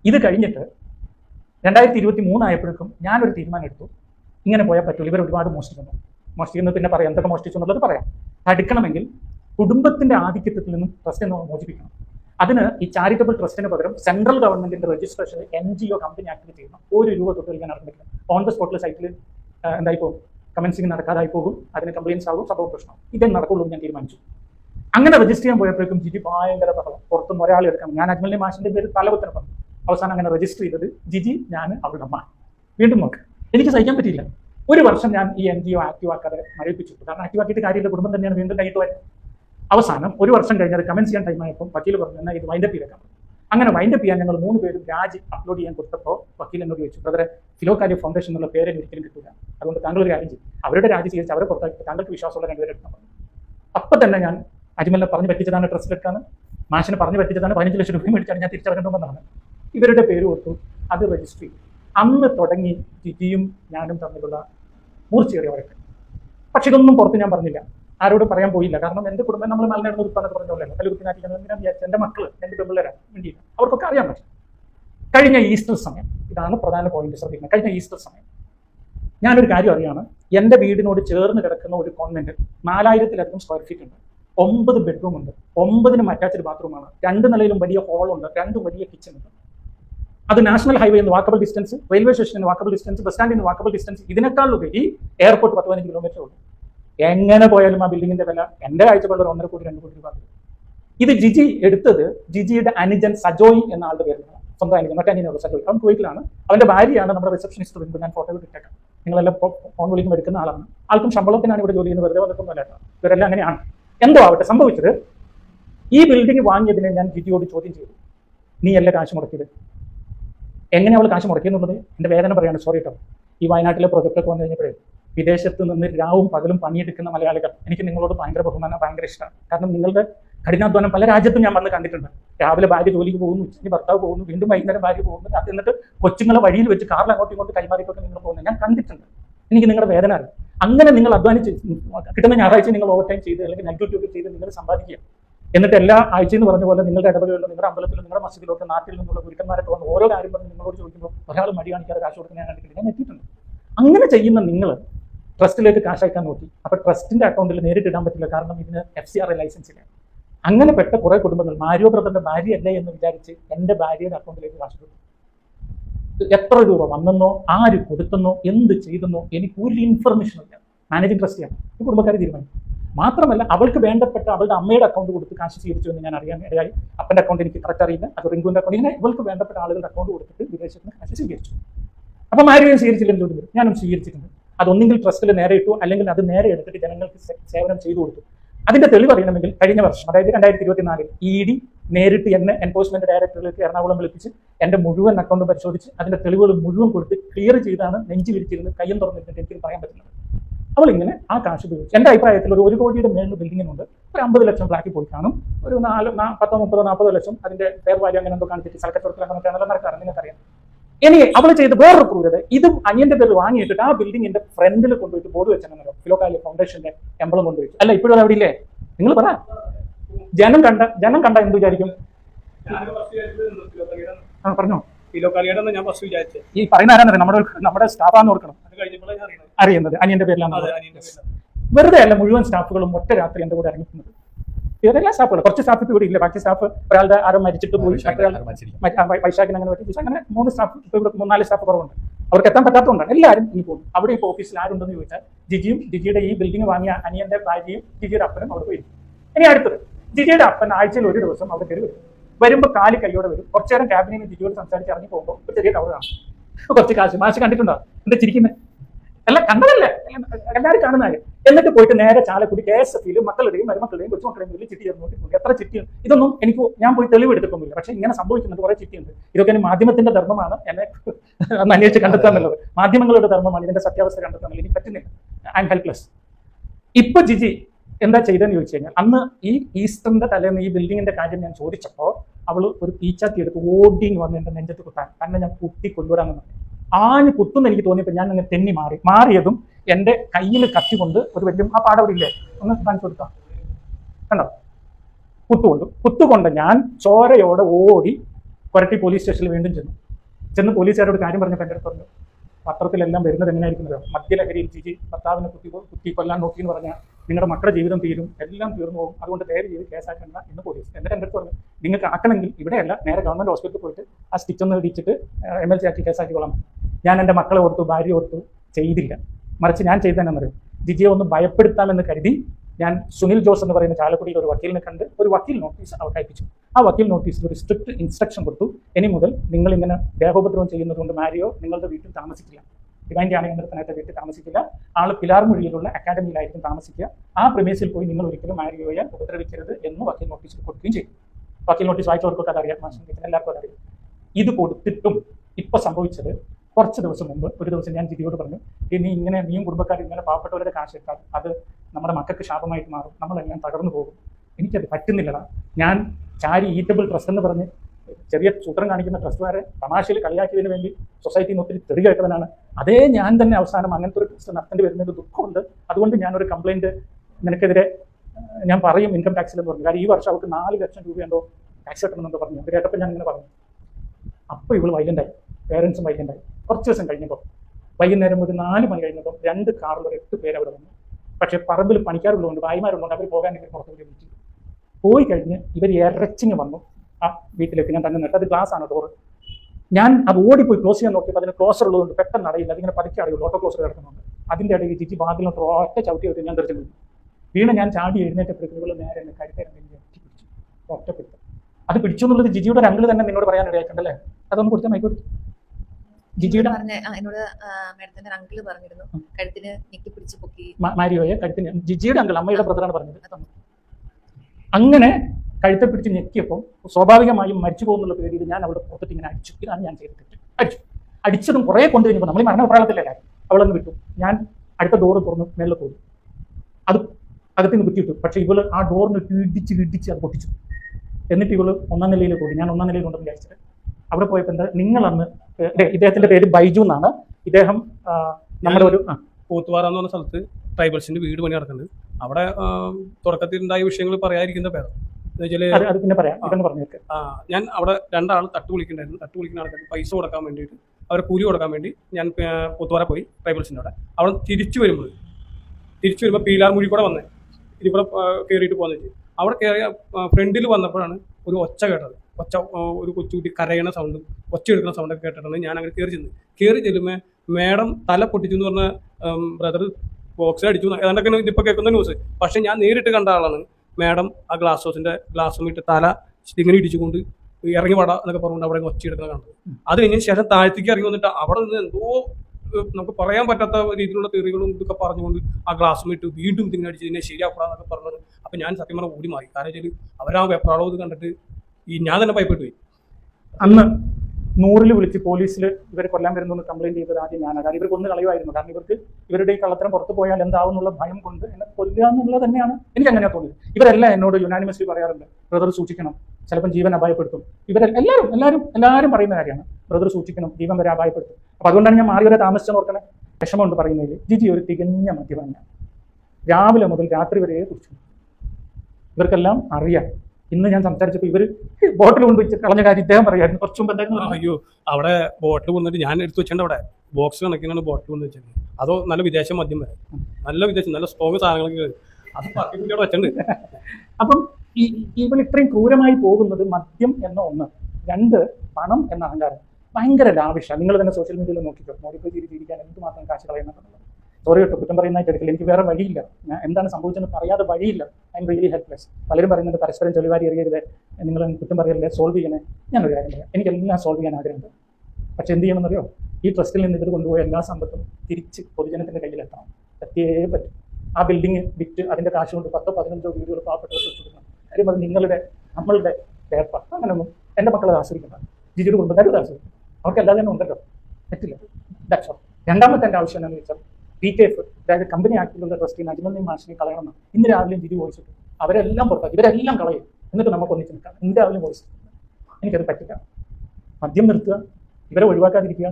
ഇത് കഴിഞ്ഞിട്ട് രണ്ടായിരത്തി ഇരുപത്തി മൂന്നായപ്പോഴേക്കും ഞാനൊരു തീരുമാനം എടുത്തു ഇങ്ങനെ പോയാൽ പറ്റൂല ഇവർ ഒരുപാട് മോഷ്ടിക്കുന്നു. മോഷ്ടിക്കുന്നത് പിന്നെ പറയാം. എന്തൊക്കെ മോഷ്ടിച്ചു എന്നുള്ളത് പറയാം. തടുക്കണമെങ്കിൽ കുടുംബത്തിന്റെ ആധിക്യത്തിൽ നിന്നും ട്രസ്റ്റ് എന്ന് മോചിപ്പിക്കണം. അതിന് ഈ ചാരിറ്റബിൾ ട്രസ്റ്റിന് പകരം സെൻട്രൽ ഗവൺമെന്റിന്റെ registration N G O company act ചെയ്യണം ഒരു രൂപ തൊട്ട് ഞാൻ നടന്നിട്ടില്ല ഓൺ ദ സ്പോട്ടിൽ സൈറ്റിൽ എന്തായി കമൻസിങ് നടക്കാതായി പോകും അതിന് കംപ്ലയിൻസ് ആകും സംഭവം പ്രശ്നം. ഇതേ നടക്കുള്ളൂ ഞാൻ തീരുമാനിച്ചു. അങ്ങനെ രജിസ്റ്റർ ചെയ്യാൻ പോയപ്പോഴേക്കും ജിജി ഭയങ്കര ബഹളം. പുറത്തുനിന്ന് ഒരാൾ എടുക്കണം ഞാൻ അജ്മലിനെ മാഷിന്റെ പേര് തലകുത്തനെ പറഞ്ഞു അവസാനം അങ്ങനെ രജിസ്റ്റർ ചെയ്തത് ജിജി ഞാൻ അവളുടെ അമ്മ. വീണ്ടും നോക്ക്. എനിക്ക് സഹിക്കാൻ പറ്റിയില്ല. ഒരു വർഷം ഞാൻ ഈ എൻ ജി ഒ ആക്റ്റീവ് ആക്കാതെ മരവിപ്പിച്ചു. കാരണം ആക്റ്റീവ് ആക്കിയിട്ട് കാര്യമില്ല കുടുംബം തന്നെയാണ് വീണ്ടും കൈയിട്ട് വരുന്നത് അവസാനം ഒരു വർഷം കഴിഞ്ഞത് കമൻസ് ചെയ്യാൻ ടൈം ആയപ്പോൾ വക്കീൽ പറഞ്ഞു എന്നാൽ ഇത് വൈൻഡപ്പ് ചെയ്തേക്കാം. അങ്ങനെ വൈൻഡപ്പ് ചെയ്യാൻ ഞങ്ങൾ മൂന്ന് പേരും രാജി അപ്ലോഡ് ചെയ്യാൻ കൊടുത്തപ്പോൾ വക്കീൽ എന്നോട് ചോദിച്ചു ബ്രദറെ ഫിലോകാര്യ ഫൗണ്ടേഷൻ എന്നുള്ള പേരെ ഒരിക്കലും കിട്ടില്ല അതുകൊണ്ട് താങ്കൾ ഒരു കാര്യം ചെയ്യും. അവരുടെ രാജി സ്വീകരിച്ച് അവരെ പുറത്താക്കി താങ്കൾക്ക് വിശ്വാസമുള്ള രണ്ടുപേരെ എടുക്കാൻ പറഞ്ഞു. അപ്പം തന്നെ ഞാൻ അജ്മലിനെ പറഞ്ഞു പറ്റിച്ചതാണ് ട്രസ്റ്റ് എടുക്കാന്ന്. മാഷിനെ പറഞ്ഞു പറ്റിച്ചതാണ് പതിനഞ്ച് ലക്ഷം രൂപ മേടിച്ചാണ് ഞാൻ തിരിച്ചറിയണമെന്നാണ് ഇവരുടെ പേര് ഓർത്തു അത് രജിസ്റ്റർ ചെയ്തു അന്ന് തുടങ്ങി ജിജിയും ഞാനും തമ്മിലുള്ള മൂർച്ചയേറിയ വഴക്ക്. പക്ഷെ ഇതൊന്നും പുറത്ത് ഞാൻ പറഞ്ഞില്ല. ആരോടും പറയാൻ പോയില്ല. കാരണം എന്റെ കുടുംബം നമ്മൾ നല്ല ഉത്പാദനം പറഞ്ഞ പോലെ കല്ല് കുത്തിനാട്ടിക്കുന്നത് എന്തിനാന്ന് വിചാരിച്ചു എന്റെ മക്കൾ എന്റെ പെമ്പിള്ളേരാ. വേണ്ടിയില്ല അവർക്കൊക്കെ അറിയാൻ പറ്റും. കഴിഞ്ഞ ഈസ്റ്റർ സമയം. ഇതാണ് പ്രധാന പോയിന്റ് ശ്രദ്ധിക്കുന്നത്. കഴിഞ്ഞ ഈസ്റ്റർ സമയം. ഞാനൊരു കാര്യം അറിയാണ്. എന്റെ വീടിനോട് ചേർന്ന് കിടക്കുന്ന ഒരു കോൺവെന്റ് നാലായിരത്തിലധികം സ്ക്വയർ ഫീറ്റ് ഉണ്ട്. ഒമ്പത് ബെഡ്റൂം ഉണ്ട്. ഒമ്പതിനും അറ്റാച്ച്ഡ് ബാത്റൂമാണ് രണ്ട് നിലയിലും വലിയ ഹോളുണ്ട് രണ്ട് വലിയ കിച്ചൺ ഉണ്ട്. അത് നാഷണൽ ഹൈവേ എന്ന് walkable distance railway station walkable distance bus സ്റ്റാൻഡിൽ നിന്ന് വാക്കബിൾ ഡിസ്റ്റൻസ് ഇതിനേക്കാളുപരി എയർപോർട്ട് പത്ത് പതിനഞ്ച് കിലോമീറ്റർ ഉള്ളൂ. എങ്ങനെ പോയാലും ആ ബിൽഡിങ്ങിന്റെ വില എന്റെ കാഴ്ചപ്പാട് ഒന്നര കോടി രണ്ട് കോടി രൂപ. ഇത് ജിജി എടുത്തത് ജിജിയുടെ അനുജൻ സജോയ് എന്ന ആളുടെ പേരിലാണ്. സ്വന്തം അനുജൻ മറ്റേ അനുജനുള്ള സജോയ്. അവൻ കുവൈറ്റിലാണ്. അവന്റെ ഭാര്യയാണ് നമ്മുടെ റിസപ്ഷനിസ്റ്റ് വരുമ്പോൾ ഞാൻ ഫോട്ടോ ഇട്ടേക്കാം. നിങ്ങളെല്ലാം ഫോൺ വിളിക്കുമ്പോൾ എടുക്കുന്ന ആളാണ്. ആൾക്കും ശമ്പളത്തിനാണ് ഇവിടെ ജോലി ചെയ്യുന്നത്. വെറുതെ വന്നിട്ടൊന്നുമല്ല. ഇവരെല്ലാം അങ്ങനെയാണ്. എന്തോ ആവട്ടെ സംഭവിച്ചത് ഈ ബിൽഡിംഗ് വാങ്ങിയതിനെ ഞാൻ ജിജിയോട് ചോദ്യം ചെയ്തു. നീ എല്ലാം കാശ് മുടക്കിയത്? എങ്ങനെ അവൾ കാശ് മുടക്കിയെന്നുള്ളത്? എന്റെ വേദന പറയാണ്. സോറി കേട്ടോ ഈ വയനാട്ടിലെ പ്രൊജക്റ്റൊക്കെ വന്നു കഴിഞ്ഞപ്പോഴേ വിദേശത്ത് നിന്ന് രാവും പകലും പണിയെടുക്കുന്ന മലയാളികൾ. എനിക്ക് നിങ്ങളോട് ഭയങ്കര ബഹുമാനം ഭയങ്കര ഇഷ്ടമാണ്. കാരണം നിങ്ങളുടെ കഠിനാധ്വാനം പല രാജ്യത്തും ഞാൻ വന്ന് കണ്ടിട്ടുണ്ട്. രാവിലെ ഭാര്യ ജോലിക്ക് പോകുന്നു ഉച്ചയ്ക്ക് ഭർത്താവ് പോകുന്നു വീണ്ടും വൈകുന്നേരം ഭാര്യ പോകുന്നു. അത് എന്നിട്ട് കൊച്ചുങ്ങളെ വഴിയിൽ വെച്ച് കാറിൽ അങ്ങോട്ടും ഇങ്ങോട്ടും കൈമാറിക്കൊക്കെ നിങ്ങൾ പോകുന്നത് ഞാൻ കണ്ടിട്ടുണ്ട്. എനിക്ക് നിങ്ങളുടെ വേദന അറിയാം. അങ്ങനെ നിങ്ങൾ അധ്വാനിച്ച് കിട്ടുന്ന ഞായറാഴ്ച നിങ്ങൾ ഓവർ ടൈം ചെയ്ത് അല്ലെങ്കിൽ നൈറ്റ് ഡ്യൂട്ടി ചെയ്ത് നിങ്ങൾ സമ്പാദിക്കുക. എന്നിട്ട് എല്ലാ ആഴ്ച എന്ന് പറഞ്ഞ പോലെ നിങ്ങളുടെ ഇടപെടലുകളിലും നിങ്ങളുടെ അമ്പലത്തിലും നിങ്ങളുടെ മസ്ജിദിലൊക്കെ നാട്ടിൽ നിന്നുള്ള ഗുരുക്കന്മാരൊക്കെ വന്ന് ഓരോ കാര്യം പറഞ്ഞ് നിങ്ങളോട് ചോദിക്കുമ്പോൾ ഒരാൾ മടി കാണിക്കാതെ കാശ് കൊടുക്കുന്ന ഞാൻ കണ്ടിട്ടില്ല. ഞാൻ എത്തിയിട്ടുണ്ട്. അങ്ങനെ ചെയ്യുന്ന നിങ്ങൾ ട്രസ്റ്റിലേക്ക് കാശ് അയക്കാൻ നോക്കി. അപ്പൊ ട്രസ്റ്റിന്റെ അക്കൗണ്ടിൽ നേരിട്ട് ഇടാൻ പറ്റില്ല. കാരണം ഇതിന് എഫ് സി ആർ ലൈസൻസ് ഇല്ല. അങ്ങനെ പെട്ട കുറെ കുടുംബങ്ങൾ മാരിയോ ബ്രദറിന്റെ ഭാര്യയല്ലേ എന്ന് വിചാരിച്ച് എന്റെ ഭാര്യയുടെ അക്കൗണ്ടിലേക്ക് കാശ് കൊടുത്തു. എത്ര രൂപ വന്നെന്നോ ആര് കൊടുത്തെന്നോ എന്ത് ചെയ്തെന്നോ എനിക്ക് ഒരു ഇൻഫർമേഷൻ ഇല്ല. മാനേജിംഗ് ട്രസ്റ്റിയാണ് ഈ കുടുംബക്കാരെ തീരുമാനിക്കും മാത്രമല്ല അവൾക്ക് വേണ്ടപ്പെട്ട അവളുടെ അമ്മയുടെ അക്കൗണ്ട് കൊടുത്ത് കാശ് സ്വീകരിച്ചു എന്ന് ഞാൻ അറിയാൻ ഇടയായി. അപ്പന്റെ അക്കൗണ്ട് എനിക്ക് കറക്റ്റ് അറിയില്ല. അത് റിങ്കുവിന്റെ അക്കൗണ്ട് ഇങ്ങനെ ഇവൾക്ക് വേണ്ടപ്പെട്ട ആളുകളുടെ അക്കൗണ്ട് കൊടുത്തിട്ട് വിദേശത്ത് നിന്ന് കാശ് സ്വീകരിച്ചു. അപ്പൊ മാരിയും സ്വീകരിച്ചില്ലെങ്കിലും ഞാനും സ്വീകരിച്ചിട്ടുണ്ട്. അതൊന്നെങ്കിൽ ട്രസ്റ്റിൽ നേരെ ഇട്ടു അല്ലെങ്കിൽ അത് നേരെ എടുത്തിട്ട് ജനങ്ങൾക്ക് സേവനം ചെയ്തു കൊടുത്തു. അതിന്റെ തെളിവ് അറിയണമെങ്കിൽ കഴിഞ്ഞ വർഷം അതായത് രണ്ടായിരത്തി ഇരുപത്തിനാലിൽ ഇ ഡി നേരിട്ട് എന്നെ എൻഫോഴ്സ്മെന്റ് ഡയറക്ടറിലേക്ക് എറണാകുളം വിളിപ്പിച്ച് എന്റെ മുഴുവൻ അക്കൗണ്ട് പരിശോധിച്ച് അതിന്റെ തെളിവുകൾ മുഴുവൻ കൊടുത്ത് ക്ലിയർ ചെയ്താണ് നെഞ്ചു വിരിച്ചിരുന്ന് കയ്യും തുറന്നിട്ട് എനിക്ക് പറയാൻ പറ്റുന്നത്. അവൾ ഇങ്ങനെ ആ കാശ് ഉപയോഗിച്ചു എന്റെ അഭിപ്രായത്തിൽ ഒരു ഒരു കോടിയുടെ മേളിൽ ബിൽഡിങ്ങിനുണ്ട് ഒരു അമ്പത് ലക്ഷം ഫ്ലാറ്റിൽ പോയി കാണും. ഒരു നാല് പത്തോ മുപ്പതോ നാൽപ്പതോ ലക്ഷം അതിന്റെ ഫെയർ വാല്യൂ അങ്ങനെ എന്തോ കാണിച്ചിട്ട് സ്ഥലക്കച്ചവടത്തിൽ അങ്ങനെയൊക്കെയാണല്ലോ നടക്കാറ്. നിങ്ങൾക്കറിയാം. ഇനി അവൾ ചെയ്ത് വേറൊരു ക്രൂരത ഇതും അനിയന്റെ പേര് വാങ്ങിയിട്ട് ആ ബിൽഡിങ്ങിന്റെ ഫ്രണ്ടിൽ കൊണ്ടുപോയിട്ട് ബോർഡ് വെച്ചാണല്ലോ ഫിലോക്കാലി ഫൗണ്ടേഷന്റെ എംബളം കൊണ്ടുപോയി അല്ല ഇപ്പോഴും അവിടെ ഇല്ലേ? നിങ്ങൾ പറ. ജനം കണ്ട ജനം കണ്ട എന്ത് വിചാരിക്കും? ആ പറഞ്ഞോ. ഞാൻ ഫസ്റ്റ് വിചാരിച്ചത്. ഈ പറയുന്ന ആരാന്നറിയാം? നമ്മുടെ നമ്മുടെ സ്റ്റാഫാന്ന് ഓർക്കണം. അറിയുന്നത്. അനിയന്റെ പേരിലാണ്. വെറുതെ അല്ല മുഴുവൻ സ്റ്റാഫുകളും ഒറ്റ രാത്രി എന്റെ കൂടെ ഇറങ്ങിക്കുന്നത് ഇവരെല്ലാം സ്റ്റാഫുകൾ കുറച്ച് സ്റ്റാഫ് ഇവിടെ ഇല്ല. ബാക്കി സ്റ്റാഫ് ഒരാളുടെ ആരോ മരിച്ചിട്ട് പോയി. വൈശാഖിന് അങ്ങനെ പറ്റി അങ്ങനെ മൂന്ന് സ്റ്റാഫ് ഇവിടെ മൂന്നാൽ സ്റ്റാഫ് കുറവുണ്ട്. അവർക്ക് എത്താൻ പറ്റാത്തതുകൊണ്ടാണ്. എല്ലാവരും ഇനി പോകും. അവിടെ ഇപ്പോൾ ഓഫീസിൽ ആരുണ്ടെന്ന് ചോദിച്ചാൽ ജിജിയും ജിജിയുടെ ഈ ബിൽഡിംഗ് വാങ്ങിയ അനിയന്റെ ഭാര്യയും ജിജിയുടെ അപ്പനും അവിടെ പോയി ഇനി അടുത്തത്. ജിജിയുടെ അപ്പൻ ആഴ്ചയിൽ ഒരു ദിവസം അവിടെ കയറി വരും. വരുമ്പോൾ കാലി കൈയോടെ വരും. കുറച്ചേരം ക്യാബിനിൽ ജിജിയോട് സംസാരിച്ച് ഇറങ്ങി പോകുമ്പോൾ ഒരു ചെറിയ ടവർ കാണും. കുറച്ച് കാശ്. മാഷ് കണ്ടിട്ടുണ്ടോ? എന്താ ചിരിക്കുന്നത് അല്ല കണ്ടതല്ലേ? എല്ലാവരും കാണുന്ന കാര്യം. എന്നിട്ട് പോയിട്ട് നേരെ ചാലക്കുടി കെ എസ് എഫിലും മക്കളുടെയും മരുമക്കളുടെയും കൊച്ചുമക്കളുടെയും വലിയ ചിട്ടി ചേർന്ന് നോക്കിയിട്ടുണ്ട് എത്ര ചിട്ടി ഇതൊന്നും എനിക്ക് ഞാൻ പോയി തെളിവെടുത്തിട്ടൊന്നുമില്ല പക്ഷെ ഇങ്ങനെ സംഭവിക്കുന്നുണ്ട് കുറെ ചിട്ടിയുണ്ട്. ഇതൊക്കെ മാധ്യമത്തിന്റെ ധർമ്മമാണ്. എന്നെ അന്വേഷിച്ച് കണ്ടെത്താന്നുള്ളത് മാധ്യമങ്ങളുടെ ധർമ്മമാണ്. ഇതിന്റെ സത്യാവസ്ഥ കണ്ടെത്താമല്ലോ എനിക്ക് പറ്റുന്നില്ല. ഐ എം ഹെൽപ്ലെസ് ഇപ്പൊ ജിജി എന്താ ചെയ്തതെന്ന് ചോദിച്ചു കഴിഞ്ഞാൽ അന്ന് ഈ ഈസ്റ്ററിന്റെ തലേന്ന് ഈ ബിൽഡിങ്ങിന്റെ കാര്യം ഞാൻ ചോദിച്ചപ്പോൾ അവൾ ഒരു പീച്ചാത്തി എടുത്ത് ഓടിങ് വന്ന് എന്റെ നെഞ്ചത്ത് കുത്താൻ. തന്നെ ഞാൻ കുട്ടി കൊണ്ടുവരാമെന്ന് പറഞ്ഞു. ആഞ്ഞ് കുത്തുന്ന എനിക്ക് തോന്നിയപ്പോൾ ഞാൻ അങ്ങനെ തെന്നി മാറി. മാറിയതും എന്റെ കയ്യിൽ കത്തി കൊണ്ട് ഒരു വലിയ ആ പാടം അവിടെ ഇല്ലേ? ഒന്ന് കാണിച്ചു കൊടുക്കാം കണ്ടോ? കുത്തുകൊണ്ട്. കുത്തുകൊണ്ട് ഞാൻ ചോരയോടെ ഓടി കൊരട്ടി പോലീസ് സ്റ്റേഷനിൽ വീണ്ടും ചെന്നു. ചെന്ന് പോലീസുകാരോട് കാര്യം പറഞ്ഞപ്പോൾ എന്റെ അടുത്ത് പറഞ്ഞു പത്രത്തിലെല്ലാം വരുന്നത് എങ്ങനെയായിരിക്കുന്നത്? മദ്യലഹരിയിൽ ചിരി ഭർത്താവിനെ കുത്തി കുത്തി കൊല്ലാൻ നോക്കി എന്ന് പറഞ്ഞാൽ നിങ്ങളുടെ മക്കളുടെ ജീവിതം തീരും എല്ലാം തീർന്നു പോകും. അതുകൊണ്ട് ദയവ് ചെയ്ത് കേസാക്കണ്ട എന്ന് പോലീസ്. എന്നിട്ട് എന്റെ അടുത്ത് പറഞ്ഞു നിങ്ങൾക്ക് ആക്കണമെങ്കിൽ ഇവിടെയല്ല നേരെ ഗവൺമെന്റ് ഹോസ്പിറ്റലിൽ പോയിട്ട് ആ സ്റ്റിച്ച് ഒന്ന് ഇടിച്ചിട്ട് എം എൽ സി ആക്കി കേസാക്കിക്കോളാം. ഞാൻ എന്റെ മക്കളെ ഓർത്തു ഭാര്യ ഓർത്തു ചെയ്തില്ല. മറിച്ച് ഞാൻ ചെയ്തതെന്നറിയും ജിജിയെ ഒന്ന് ഭയപ്പെടുത്താമെന്ന് കരുതി ഞാൻ സുനിൽ ജോസ് എന്ന് പറയുന്ന ചാലക്കുടിയിൽ ഒരു വക്കീലിനെ കണ്ട് ഒരു വക്കീൽ നോട്ടീസ് അവർക്ക് അയപ്പിച്ചു. ആ വക്കീൽ നോട്ടീസിൽ ഒരു സ്ട്രിക്റ്റ് ഇൻസ്ട്രക്ഷൻ കൊടുത്തു. ഇനി മുതൽ നിങ്ങൾ ഇങ്ങനെ ദേഹോപദ്രവം ചെയ്യുന്നത് കൊണ്ട് മാരിയോ നിങ്ങളുടെ വീട്ടിൽ താമസിക്കില്ല. ഡിവൈൻ ധ്യാനകേന്ദ്രത്തിനകത്ത് വീട്ടിൽ താമസിക്കില്ല. ആൾ പിലാർമൊഴിയിലുള്ള അക്കാഡമിയിലായിരിക്കും താമസിക്കുക. ആ പ്രമേസിൽ പോയി നിങ്ങൾ ഒരിക്കലും മാരിയോയെ ഉപദ്രവിക്കരുത് എന്ന് വക്കീൽ നോട്ടീസിൽ കൊടുക്കുകയും ചെയ്തു. വക്കീൽ നോട്ടീസ് വായിച്ചവർക്കൊക്കെ അതറിയാം. എല്ലാവർക്കും അതറിയാം. ഇത് കൊടുത്തിട്ടും ഇപ്പൊ സംഭവിച്ചത് കുറച്ച് ദിവസം മുമ്പ് ഒരു ദിവസം ഞാൻ ജിതിയോട് പറഞ്ഞു ഇനി ഇങ്ങനെ നീയും കുടുംബക്കാരും ഇങ്ങനെ പാവപ്പെട്ടവരുടെ കാശ് ഇട്ടാൽ അത് നമ്മുടെ മക്കൾക്ക് ശാപമായിട്ട് മാറും. നമ്മളെല്ലാം തകർന്നു പോകും. എനിക്കത് പറ്റുന്നില്ലടാ. ഞാൻ ചാരി ഈറ്റബിൾ ട്രസ്റ്റ് എന്ന് പറഞ്ഞ് ചെറിയ സൂത്രം കാണിക്കുന്ന ട്രസ്റ്റുകാരെ തമാശയിൽ കളിയാക്കിയതിന് വേണ്ടി സൊസൈറ്റിയിൽ നിന്ന് ഒത്തിരി തെറി കേട്ടവനാണ് അതേ ഞാൻ തന്നെ അവസാനം അങ്ങനത്തെ ഒരു ട്രസ്റ്റ് നടത്തേണ്ടി വരുന്നതിന്റെ ദുഃഖമുണ്ട്. അതുകൊണ്ട് ഞാനൊരു കംപ്ലൈന്റ് നിനക്കെതിരെ ഞാൻ പറയും ഇൻകം ടാക്സിൽ എന്ന് പറഞ്ഞു. കാരണം ഈ വർഷം അവർക്ക് നാല് ലക്ഷം രൂപ എന്തോ ടാക്സ് കെട്ടണമെന്നോ പറഞ്ഞു. അത് കേട്ടപ്പോൾ ഞാൻ ഇങ്ങനെ പറഞ്ഞു. അപ്പോൾ ഇവൾ വൈലന്റ് ആയി. പേരൻസും വൈലന്റ് ആയി. കുറച്ച് ദിവസം കഴിഞ്ഞപ്പോൾ വൈകുന്നേരം ഒരു നാല് മണി കഴിഞ്ഞപ്പോൾ രണ്ട് കാറിൽ എട്ട് പേര് അവിടെ വന്നു. പക്ഷേ പറമ്പിൽ പണിക്കാരുള്ളതുകൊണ്ട് ഭായിമാരുള്ളതുകൊണ്ട് അവർ പോകാൻ ഇവർ പുറത്തേക്ക് വിളിച്ചു. പോയി കഴിഞ്ഞ് ഇവർ ഇരച്ചിങ് വന്നു ആ വീട്ടിലേക്ക്. ഞാൻ തന്നെ നിട്ട് അത് ഗ്ലാസ് ആണ് ഡോറ് ഞാൻ അത് ഓടിപ്പോയി ക്ലോസ് ചെയ്യാൻ നോക്കിയപ്പോൾ അതിന് ക്ലോസർ ഉള്ളതുകൊണ്ട് പെട്ടെന്ന് അടയില്ല അതിങ്ങനെ പതുക്കെ അടയുള്ളൂ. ഓട്ടോ ക്ലോസർ കിടക്കുന്നുണ്ട്. അതിന്റെ ഇടയിൽ ജിജി ബാഗിലോട്ട് ഒറ്റ ചവിട്ടി വെച്ച് ഞാൻ തെറിച്ചു വീണു. വീണ് ഞാൻ ചാടി എഴുന്നേറ്റപ്പോഴേക്കും ഇവൾ നേരെ എന്നെ കഴുത്തേരം പിടിച്ചു. ഒറ്റ അത് പിടിച്ചു എന്നുള്ളത് ജിജിയുടെ ഒരു തന്നെ നിന്നോട് പറയാൻ ഇടയായിട്ടുണ്ടല്ലേ അതൊന്ന് കൊടുത്താൽ മൈക്കോട്ട് ജിജിയുടെ പറഞ്ഞ ആ, എന്നോട് മേഡത്തിന്റെ അങ്കിൾ പറഞ്ഞിരുന്നു. ഉം. കഴുത്തിന് ഞെക്കി പിടിച്ച് പൊക്കി. മ- മാരിയോയെ കഴുത്തിന് ജിജിയുടെ അങ്കിൾ അമ്മയുടെ ബ്രദറാണ് പറഞ്ഞത്. അങ്ങനെ കഴുത്തെ പിടിച്ച് ഞെക്കിയപ്പോൾ സ്വാഭാവികമായും മരിച്ചു പോകുന്നുള്ള പേടിയിൽ ഞാൻ അവിടെ പുറത്തിട്ട് ഇങ്ങനെ അടിച്ചു. ഇതാണ് ഞാൻ ചെയ്തിട്ട് അടിച്ചു. അടിച്ചതും കുറേ കൊണ്ടു കഴിഞ്ഞപ്പോൾ നമ്മൾ മരണ മരണപ്രാളത്തിലല്ലേ അവളൊന്ന് വിട്ടു. ഞാൻ അടുത്ത ഡോറ് തുറന്ന് മേളിൽ പോയി. അത് അകത്ത് നിന്ന് കുത്തിയിട്ടു. പക്ഷേ ഇവൾ ആ ഡോറിന് ഇടിച്ച് ഇടിച്ച് അത് പൊട്ടിച്ചു. എന്നിട്ട് ഇവൾ ഒന്നാം നിലയിൽ പോയി ഞാൻ ഒന്നാം നിലയിൽ കൊണ്ടെന്ന് വിചാരിച്ചത്. അവിടെ പോയപ്പോൾ എന്താ നിങ്ങളന്ന് ഇദ്ദേഹത്തിന്റെ പേര് ബൈജു എന്നാണ്. ഇദ്ദേഹം നമ്മുടെ ഒരു പൂത്തുവാറ എന്ന് പറഞ്ഞ സ്ഥലത്ത് ട്രൈബൽസിന്റെ വീട് പണി നടക്കുന്നുണ്ട്. അവിടെ തുടക്കത്തിൽ ഉണ്ടായ വിഷയങ്ങൾ പറയാതിരിക്കുന്ന പേര്. ഞാൻ അവിടെ രണ്ടാൾ തട്ട് വിളിക്കണ്ടായിരുന്നു തട്ട് വിളിക്കുന്ന ആൾക്കാർക്ക് പൈസ കൊടുക്കാൻ വേണ്ടിയിട്ട് അവർ കൂലി കൊടുക്കാൻ വേണ്ടി ഞാൻ പൂത്തുവാറ പോയി ട്രൈബൽസിന്റെ അവിടെ. അവിടെ തിരിച്ചു വരുമ്പോൾ തിരിച്ചു വരുമ്പോൾ പീലാർമുഴി കൂടെ വന്നേ. ഇതിക്കൂടെ കയറിയിട്ട് പോകുന്ന വെച്ച്. അവിടെ കയറിയ ഫ്രണ്ടിൽ വന്നപ്പോഴാണ് ഒരു ഒച്ച കേട്ടത്. ഒച്ച ഒരു കൊച്ചുകുട്ടി കരയണ സൗണ്ടും ഒച്ച എടുക്കുന്ന സൗണ്ടൊക്കെ കേട്ടിട്ടാണ് ഞാൻ അങ്ങനെ കയറി ചെന്ന് കയറി ചെല്ലുമ്പോൾ മേഡം തല പൊട്ടിച്ചു എന്ന് പറഞ്ഞ ബ്രദർ ബോക്സിൽ അടിച്ചു ഏതാണ്ടൊക്കെ ഇതിപ്പോൾ കേൾക്കുന്ന ന്യൂസ് പക്ഷേ ഞാൻ നേരിട്ട് കണ്ട ആളാണ്. മേഡം ആ ഗ്ലാസ് ഹൗസിന്റെ ഗ്ലാസ് ഇട്ട് തല ഇങ്ങനെ ഇടിച്ചുകൊണ്ട് ഇറങ്ങി വട എന്നൊക്കെ പറഞ്ഞുകൊണ്ട് അവിടെ ഒച്ച എടുക്കുന്നത് കണ്ടത് അത് കഴിഞ്ഞ ശേഷം താഴത്തേക്ക് ഇറങ്ങി വന്നിട്ട് അവിടെ നിന്ന് എന്തോ നമുക്ക് പറയാൻ പറ്റാത്ത രീതിയിലുള്ള തെറികളും ഇതൊക്കെ പറഞ്ഞുകൊണ്ട് ആ ഗ്ലാസ് ഇട്ട് വീണ്ടും ഇതിങ്ങനെ അടിച്ച് ഇതിനെ ശരിയാക്കണമെന്നൊക്കെ പറഞ്ഞത് അപ്പം ഞാൻ സത്യം പറഞ്ഞാൽ ഓടി മാറി. കാരണം വെച്ചാൽ അവരാ വെപ്രാളവും ഇത് കണ്ടിട്ട് ഈ ഞാൻ തന്നെ ഭയപ്പെട്ടു പോയി. അന്ന് നൂറിൽ വിളിച്ച് പോലീസിൽ ഇവരെ കൊല്ലാൻ വരുന്നു എന്ന് കംപ്ലൈന്റ് ചെയ്തത് ആദ്യം ഞാനാണ് കാരണം ഇവർ ഒന്ന് കളയുമായിരുന്നു. കാരണം ഇവർക്ക് ഇവരുടെ ഈ കള്ളത്തരം പുറത്തു പോയാൽ എന്താവും എന്നുള്ള ഭയം കൊണ്ട് എന്നെ കൊല്ലുക എന്നുള്ളത് തന്നെയാണ് എനിക്ക് അങ്ങനെയാ തോന്നിയത്. ഇവരെല്ലാം എന്നോട് യുനാനിമസ്ലി പറയാറുണ്ട് ബ്രദർ സൂക്ഷിക്കണം. ചിലപ്പോൾ ജീവൻ അപായപ്പെടുത്തും. ഇവരെ എല്ലാവരും എല്ലാവരും എല്ലാവരും പറയുന്ന കാര്യമാണ് ബ്രദർ സൂക്ഷിക്കണം. ജീവൻ വരെ അപായപ്പെടുത്തും. അപ്പൊ അതുകൊണ്ടാണ് ഞാൻ മാറി വരെ താമസിച്ചെന്ന് ഓർക്കണേ. വിഷമമുണ്ട് പറയുന്നതിൽ ജിജി ഒരു തികഞ്ഞ മദ്യപാനിയാണ്. രാവിലെ മുതൽ രാത്രി വരെ കുറിച്ചു ഇവർക്കെല്ലാം അറിയാം. ഇന്ന് ഞാൻ സംസാരിച്ചപ്പോൾ ഇവർ ബോട്ടിൽ കൊണ്ട് വെച്ച് കളഞ്ഞ കാര്യം ഇദ്ദേഹം പറയായിരുന്നു. കുറച്ചും എന്തായിരുന്നു അയ്യോ അവിടെ ബോട്ടിൽ വന്നിട്ട് ഞാൻ എടുത്തു വെച്ചിട്ടുണ്ട് അവിടെ ബോക്സ് കണക്കിനാണ് ബോട്ടിൽ വന്ന് വെച്ചത്. അതോ നല്ല വിദേശ മദ്യം വരെ. നല്ല വിദേശം നല്ല സ്ട്രോങ് സാധനങ്ങളൊക്കെ. അത് പത്തിനോട് വെച്ചിട്ടുണ്ട് അപ്പം ഈ ഇവൾ ഇത്രയും ക്രൂരമായി പോകുന്നത് മദ്യം എന്ന ഒന്ന്. രണ്ട് പണം എന്ന അഹങ്കാരം. ഭയങ്കര ലാവിഷ. നിങ്ങൾ തന്നെ സോഷ്യൽ മീഡിയയിൽ നോക്കിക്കോ. മോഡിഫൈ ചെയ്ത് ജീവിക്കാൻ എന്തുമാത്രം കാശ് കളയുന്നുള്ളത് സോറി കേട്ടോ കുറ്റം പറയുന്നതായിട്ട് എടുക്കില്ല. എനിക്ക് വേറെ വഴിയില്ല. ഞാൻ എന്താണ് സംഭവിച്ചതെന്ന് പറയാതെ വഴിയില്ല. ഐ എം റിയലി ഹെൽപ്ലെസ് പലരും പറയുന്നുണ്ട് പരസ്പരം ചെളിവാരി എറിയരുത്. നിങ്ങൾ കുറ്റം പറയരുത്. സോൾവ് ചെയ്യണേ. ഞാനൊരു കാര്യം പറയാം. എനിക്കെല്ലാം സോൾവ് ചെയ്യാൻ ആഗ്രഹമുണ്ട്. പക്ഷെ എന്ത് ചെയ്യണമെന്നറിയോ? ഈ ട്രസ്റ്റിൽ നിന്ന് ഇവർ കൊണ്ടുപോയ എല്ലാ സമ്പത്തും തിരിച്ച് പൊതുജനത്തിന്റെ കയ്യിലെത്തണം എത്തിയേ പറ്റും. ആ ബിൽഡിംഗ് വിറ്റ് അതിന്റെ കാശ് കൊണ്ട് പത്തോ പതിനഞ്ചോ വീടുകൾ പാവപ്പെട്ടവർ കൊടുക്കണം. കാര്യം അത് നിങ്ങളുടെ നമ്മളുടെ പേപ്പർ. അങ്ങനെയൊന്നും എന്റെ മക്കളത് ആസ്വദിക്കണം ജിജിയുടെ കുടുംബക്കാരും അത് ആസ്വദിക്കും. അവർക്ക് അല്ലാതെ ഉണ്ടല്ലോ. പറ്റില്ല. രണ്ടാമത്തെ എന്റെ ആവശ്യം എന്താണെന്ന് വെച്ചാൽ പി കെ എഫ് അതായത് കമ്പനി ആക്ടിലുള്ള ട്രസ്റ്റി അജ്മന്തി മാഷിനെ കളയണം. ഇന്ന് രാവിലെ ജിജി വോയിസ് ഇട്ടു. അവരെല്ലാം പുറത്താക്കി ഇവരെല്ലാം കളയും. എന്നിട്ട് നമുക്ക് ഒന്നിച്ച് നിൽക്കാം. ഇന്ന് രാവിലെ വോയിസ് എനിക്കത് പറ്റില്ല. മദ്യം നിർത്തുക. ഇവരെ ഒഴിവാക്കാതിരിക്കുക.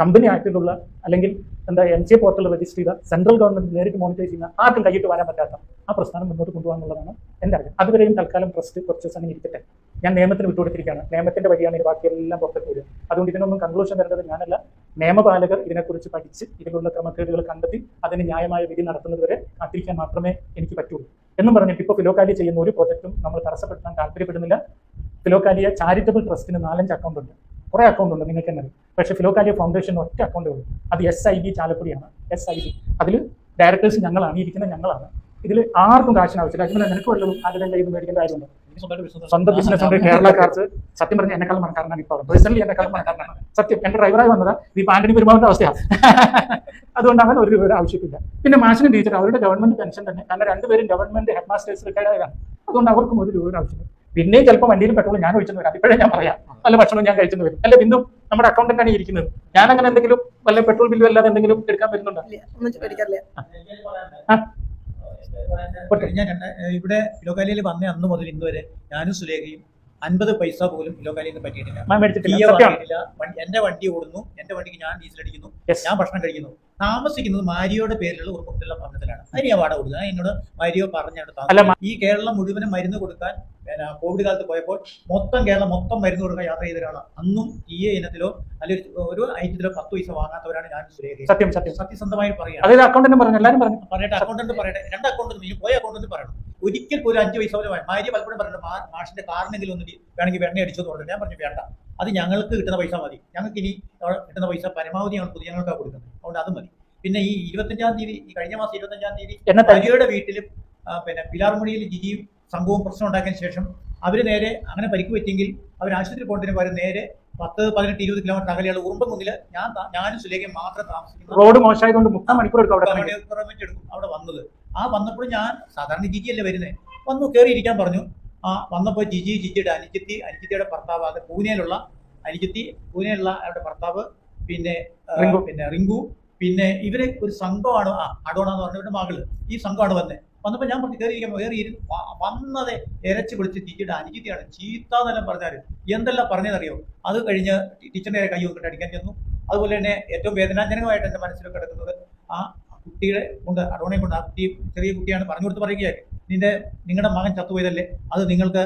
കമ്പനി ആക്ടിലുള്ള അല്ലെങ്കിൽ എന്താ എം സി പോർട്ടൽ രജിസ്റ്റർ ചെയ്ത സെൻട്രൽ ഗവൺമെന്റ് നേരിട്ട് മോണിറ്റൈസ് ചെയ്യുന്ന ആർക്കും കൈയിട്ട് വരാൻ പറ്റാത്ത ആ പ്രസ്ഥാനം മുന്നോട്ട് കൊണ്ടുപോകാന്നുള്ളതാണ് എന്റെ അറിയാം അതുവരെയും തൽക്കാലം ട്രസ്റ്റ് കുറച്ച് ദിവസം ഇരിക്കട്ടെ. ഞാൻ നിയമത്തിന് വിട്ടുകൊടുത്തിരിക്കുകയാണ്. നിയമത്തിന്റെ വഴിയാണ് ഇത് ബാക്കിയെല്ലാം പുറത്തേക്ക് വരിക. അതുകൊണ്ട് ഇതിനൊന്നും കൺക്ലൂഷൻ വരേണ്ടത് ഞാനല്ല. നിയമപാലകർ ഇതിനെക്കുറിച്ച് പഠിച്ച് ഇതിലുള്ള ക്രമക്കേടുകൾ കണ്ടെത്തി അതിന് ന്യായമായ വിധി നടത്തുന്നതുവരെ കാത്തിരിക്കാൻ മാത്രമേ എനിക്ക് പറ്റുള്ളൂ. എന്നും പറഞ്ഞിട്ട് ഇപ്പോൾ ഫിലോക്കാലി ചെയ്യുന്ന ഒരു പ്രോജക്റ്റും നമ്മൾ തടസ്സപ്പെടുത്താൻ താല്പര്യപ്പെടുന്നില്ല. ഫിലോക്കാലിയ ചാരിറ്റബിൾ ട്രസ്റ്റിന് നാലഞ്ച് അക്കൗണ്ട് ഉണ്ട്. കുറേ അക്കൗണ്ട് ഉണ്ട് നിങ്ങൾക്ക് തന്നെ പക്ഷേ ഫിലോക്കാലിയ ഫൗണ്ടേഷൻ ഒറ്റ അക്കൗണ്ടേ ഉള്ളൂ. അത് എസ് ഐ ബി ചാലക്കുടിയാണ്. എസ് ഐ ബി അതിൽ ഡയറക്ടേഴ്സ് ഞങ്ങളാണ് ഇരിക്കുന്ന ഞങ്ങളാണ്. ഇതിൽ ആർക്കും കാശിന് ആവശ്യമില്ല അതിന് നിനക്ക് വല്ലതും ആരുടെ കയ്യിൽ നിന്ന് മേടിക്കേണ്ട കാര്യമുണ്ടോ. സ്വന്തം ബിസിനസ് ഉണ്ട്. കേരളക്കാർക്ക് സത്യം പറഞ്ഞ എന്നെക്കാളും മണക്കാരനാണ് ഇപ്പോൾ പേഴ്സണലി എന്നെക്കാളും മണക്കാരനാണ് സത്യം. എന്റെ ഡ്രൈവറായി വന്നതാ. ഈ ആന്റണി പെരുമാവിന്റെ അവസ്ഥയാണ് അതുകൊണ്ട് അവൻ ഒരു രൂപയുടെ ആവശ്യമില്ല. പിന്നെ മാഷിനും ടീച്ചർ അവരുടെ ഗവൺമെന്റ് പെൻഷൻ തന്നെ. കാരണം രണ്ടുപേരും ഗവൺമെന്റ് ഹെഡ് മാസ്റ്റേഴ്സ് റിട്ടയർഡ് ആയതാണ് അതുകൊണ്ട് അവർക്കും ഒരു രൂപയുടെ ആവശ്യമില്ല. പിന്നെയും ചിലപ്പോൾ വണ്ടിയിൽ പെട്രോൾ ഞാൻ ഒഴിച്ചെന്ന് വരാം. ഇപ്പോഴേ ഞാൻ പറയാം. നല്ല ഭക്ഷണം ഞാൻ കഴിച്ചെന്ന് വരും. അല്ലെ ബിന്ദു? നമ്മുടെ അക്കൗണ്ടന്റ് ആണ് ഇരിക്കുന്നത്. ഞാൻ അങ്ങനെ എന്തെങ്കിലും വല്ല പെട്രോൾ ബില്ലും അല്ലാതെ എന്തെങ്കിലും എടുക്കാൻ വരുന്നുണ്ടോ? പേടിക്കാറില്ല ഞാൻ ഇവിടെ ഫിലോകാലിയിൽ വന്ന അന്ന് മുതൽ ഇന്ന് വരെ ഞാനും സുലേഖയും അൻപത് പൈസ പോലും ഫിലോകാലിയിൽ നിന്ന് പറ്റിയിട്ടില്ല. എന്റെ വണ്ടി ഓടുന്നു. എന്റെ വണ്ടിക്ക് ഞാൻ ഡീസൽ അടിക്കുന്നു. ഞാൻ ഭക്ഷണം കഴിക്കുന്നു. താമസിക്കുന്നത് മാരിയോടെ പേരിലുള്ള ഉറപ്പുള്ള ഭവനത്തിലാണ് അതിന് വാടക കൊടുക്കുന്നത് എന്നോട് മാരിയോ പറഞ്ഞാണ് ഈ കേരളം മുഴുവനും മരുന്ന് കൊടുക്കാൻ പിന്നെ കോവിഡ് കാലത്ത് പോയപ്പോൾ മൊത്തം കേരളം മൊത്തം മരുന്ന് കൊടുക്കാൻ യാത്ര ചെയ്ത ഒരാളാണ്. അന്നും ഈ ഇനത്തിലോ അല്ലെങ്കിൽ ഒരു ഐറ്റത്തിലോ പത്ത് പൈസ വാങ്ങാത്തവരാണ് ഞാൻ സത്യം സത്യം. സത്യസന്ധമായി പറയാം. അതായത് അക്കൗണ്ടന്റ് പറഞ്ഞു? എല്ലാവരും പറഞ്ഞു? പറയട്ടെ. രണ്ട് അക്കൗണ്ട് ഈ പോയ അക്കൗണ്ടന്റ് പറയണം. ഒരിക്കൽ പോലും അഞ്ച് പൈസ പോലെ. ഭാര്യ പലപ്പോഴും പറഞ്ഞു മാഷിന്റെ കാറിനെങ്കിലും ഒന്ന് വേണമെങ്കിൽ വെണ്ണ അടിച്ചു എന്ന് പറഞ്ഞു ഞാൻ പറഞ്ഞു വേണ്ട. അത് ഞങ്ങൾക്ക് കിട്ടുന്ന പൈസ മതി. ഞങ്ങൾക്ക് ഇനി കിട്ടുന്ന പൈസ പരമാവധി ഞങ്ങൾ പൊതുജനങ്ങൾക്കാണ് കൊടുക്കുന്നത്. അതുകൊണ്ട് അത് മതി. പിന്നെ ഈ ഇരുപത്തഞ്ചാം തീയതി ഈ കഴിഞ്ഞ മാസം ഇരുപത്തഞ്ചാം തീയതി ഹരിയുടെ വീട്ടിലും പിന്നെ പിലാർമുടിയിൽ ജിജിയും സംഘവും പ്രശ്നം ഉണ്ടാക്കിയതിന് ശേഷം അവർ നേരെ അങ്ങനെ പരിക്ക് പറ്റിയെങ്കിൽ അവർ ആശുപത്രി പോകേണ്ടതിന് പകരം നേരെ പത്ത് പതിനെട്ട് ഇരുപത് കിലോമീറ്റർ അകലെയുള്ള ഉറുമ്പൻകുന്നിൽ ഞാൻ താ- ഞാനും സുലേഖയും മാത്രം താമസിക്കുന്നു. റോഡ് മോശമായതുകൊണ്ട് മുക്കാൽ മണിക്കൂർ എടുക്കും അവിടെ എടുക്കും അവിടെ വന്നത്. ആ വന്നപ്പോൾ ഞാൻ സാധാരണ ജിജി അല്ലേ വരുന്നത് വന്നു കയറി ഇരിക്കാൻ പറഞ്ഞു. ആ വന്നപ്പോൾ ജിജി ജിജിയുടെ അനുജത്തി അനുജത്തിയുടെ ഭർത്താവ് അത് പൂനെയിലുള്ള അനുജത്തി പൂനെയിലുള്ള അവരുടെ ഭർത്താവ് പിന്നെ പിന്നെ റിങ്കു പിന്നെ ഇവർ ഒരു സംഘമാണ് ആ അഡോണ എന്ന് പറഞ്ഞവരുടെ മകൾ. ഈ സംഘമാണ് വന്നത് വന്നപ്പോൾ ഞാൻ പറഞ്ഞു കയറി ഇരിക്കാൻ കയറി ഇരുന്ന് വന്നതെ ഇരച്ച് വിളിച്ച് അനുജിത്തിയാണ് ചീത്ത എന്നെല്ലാം പറഞ്ഞാൽ എന്തെല്ലാം പറഞ്ഞതറിയോ അത് കഴിഞ്ഞ് ടീച്ചറിന്റെ കൈ നോക്കിട്ട് അടിക്കാൻ ചെന്നു. അതുപോലെ തന്നെ ഏറ്റവും വേദനാജനകമായിട്ട് എന്റെ മനസ്സിലൊക്കെ കിടക്കുന്നത് ആ കുട്ടിയുടെ കൊണ്ട് അടോണെ കൊണ്ട് ആ കുട്ടി ചെറിയ കുട്ടിയാണ് പറഞ്ഞു കൊടുത്ത് പറയുകയായി നിന്റെ നിങ്ങളുടെ മകൻ ചത്തുപോയതല്ലേ? അത് നിങ്ങൾക്ക്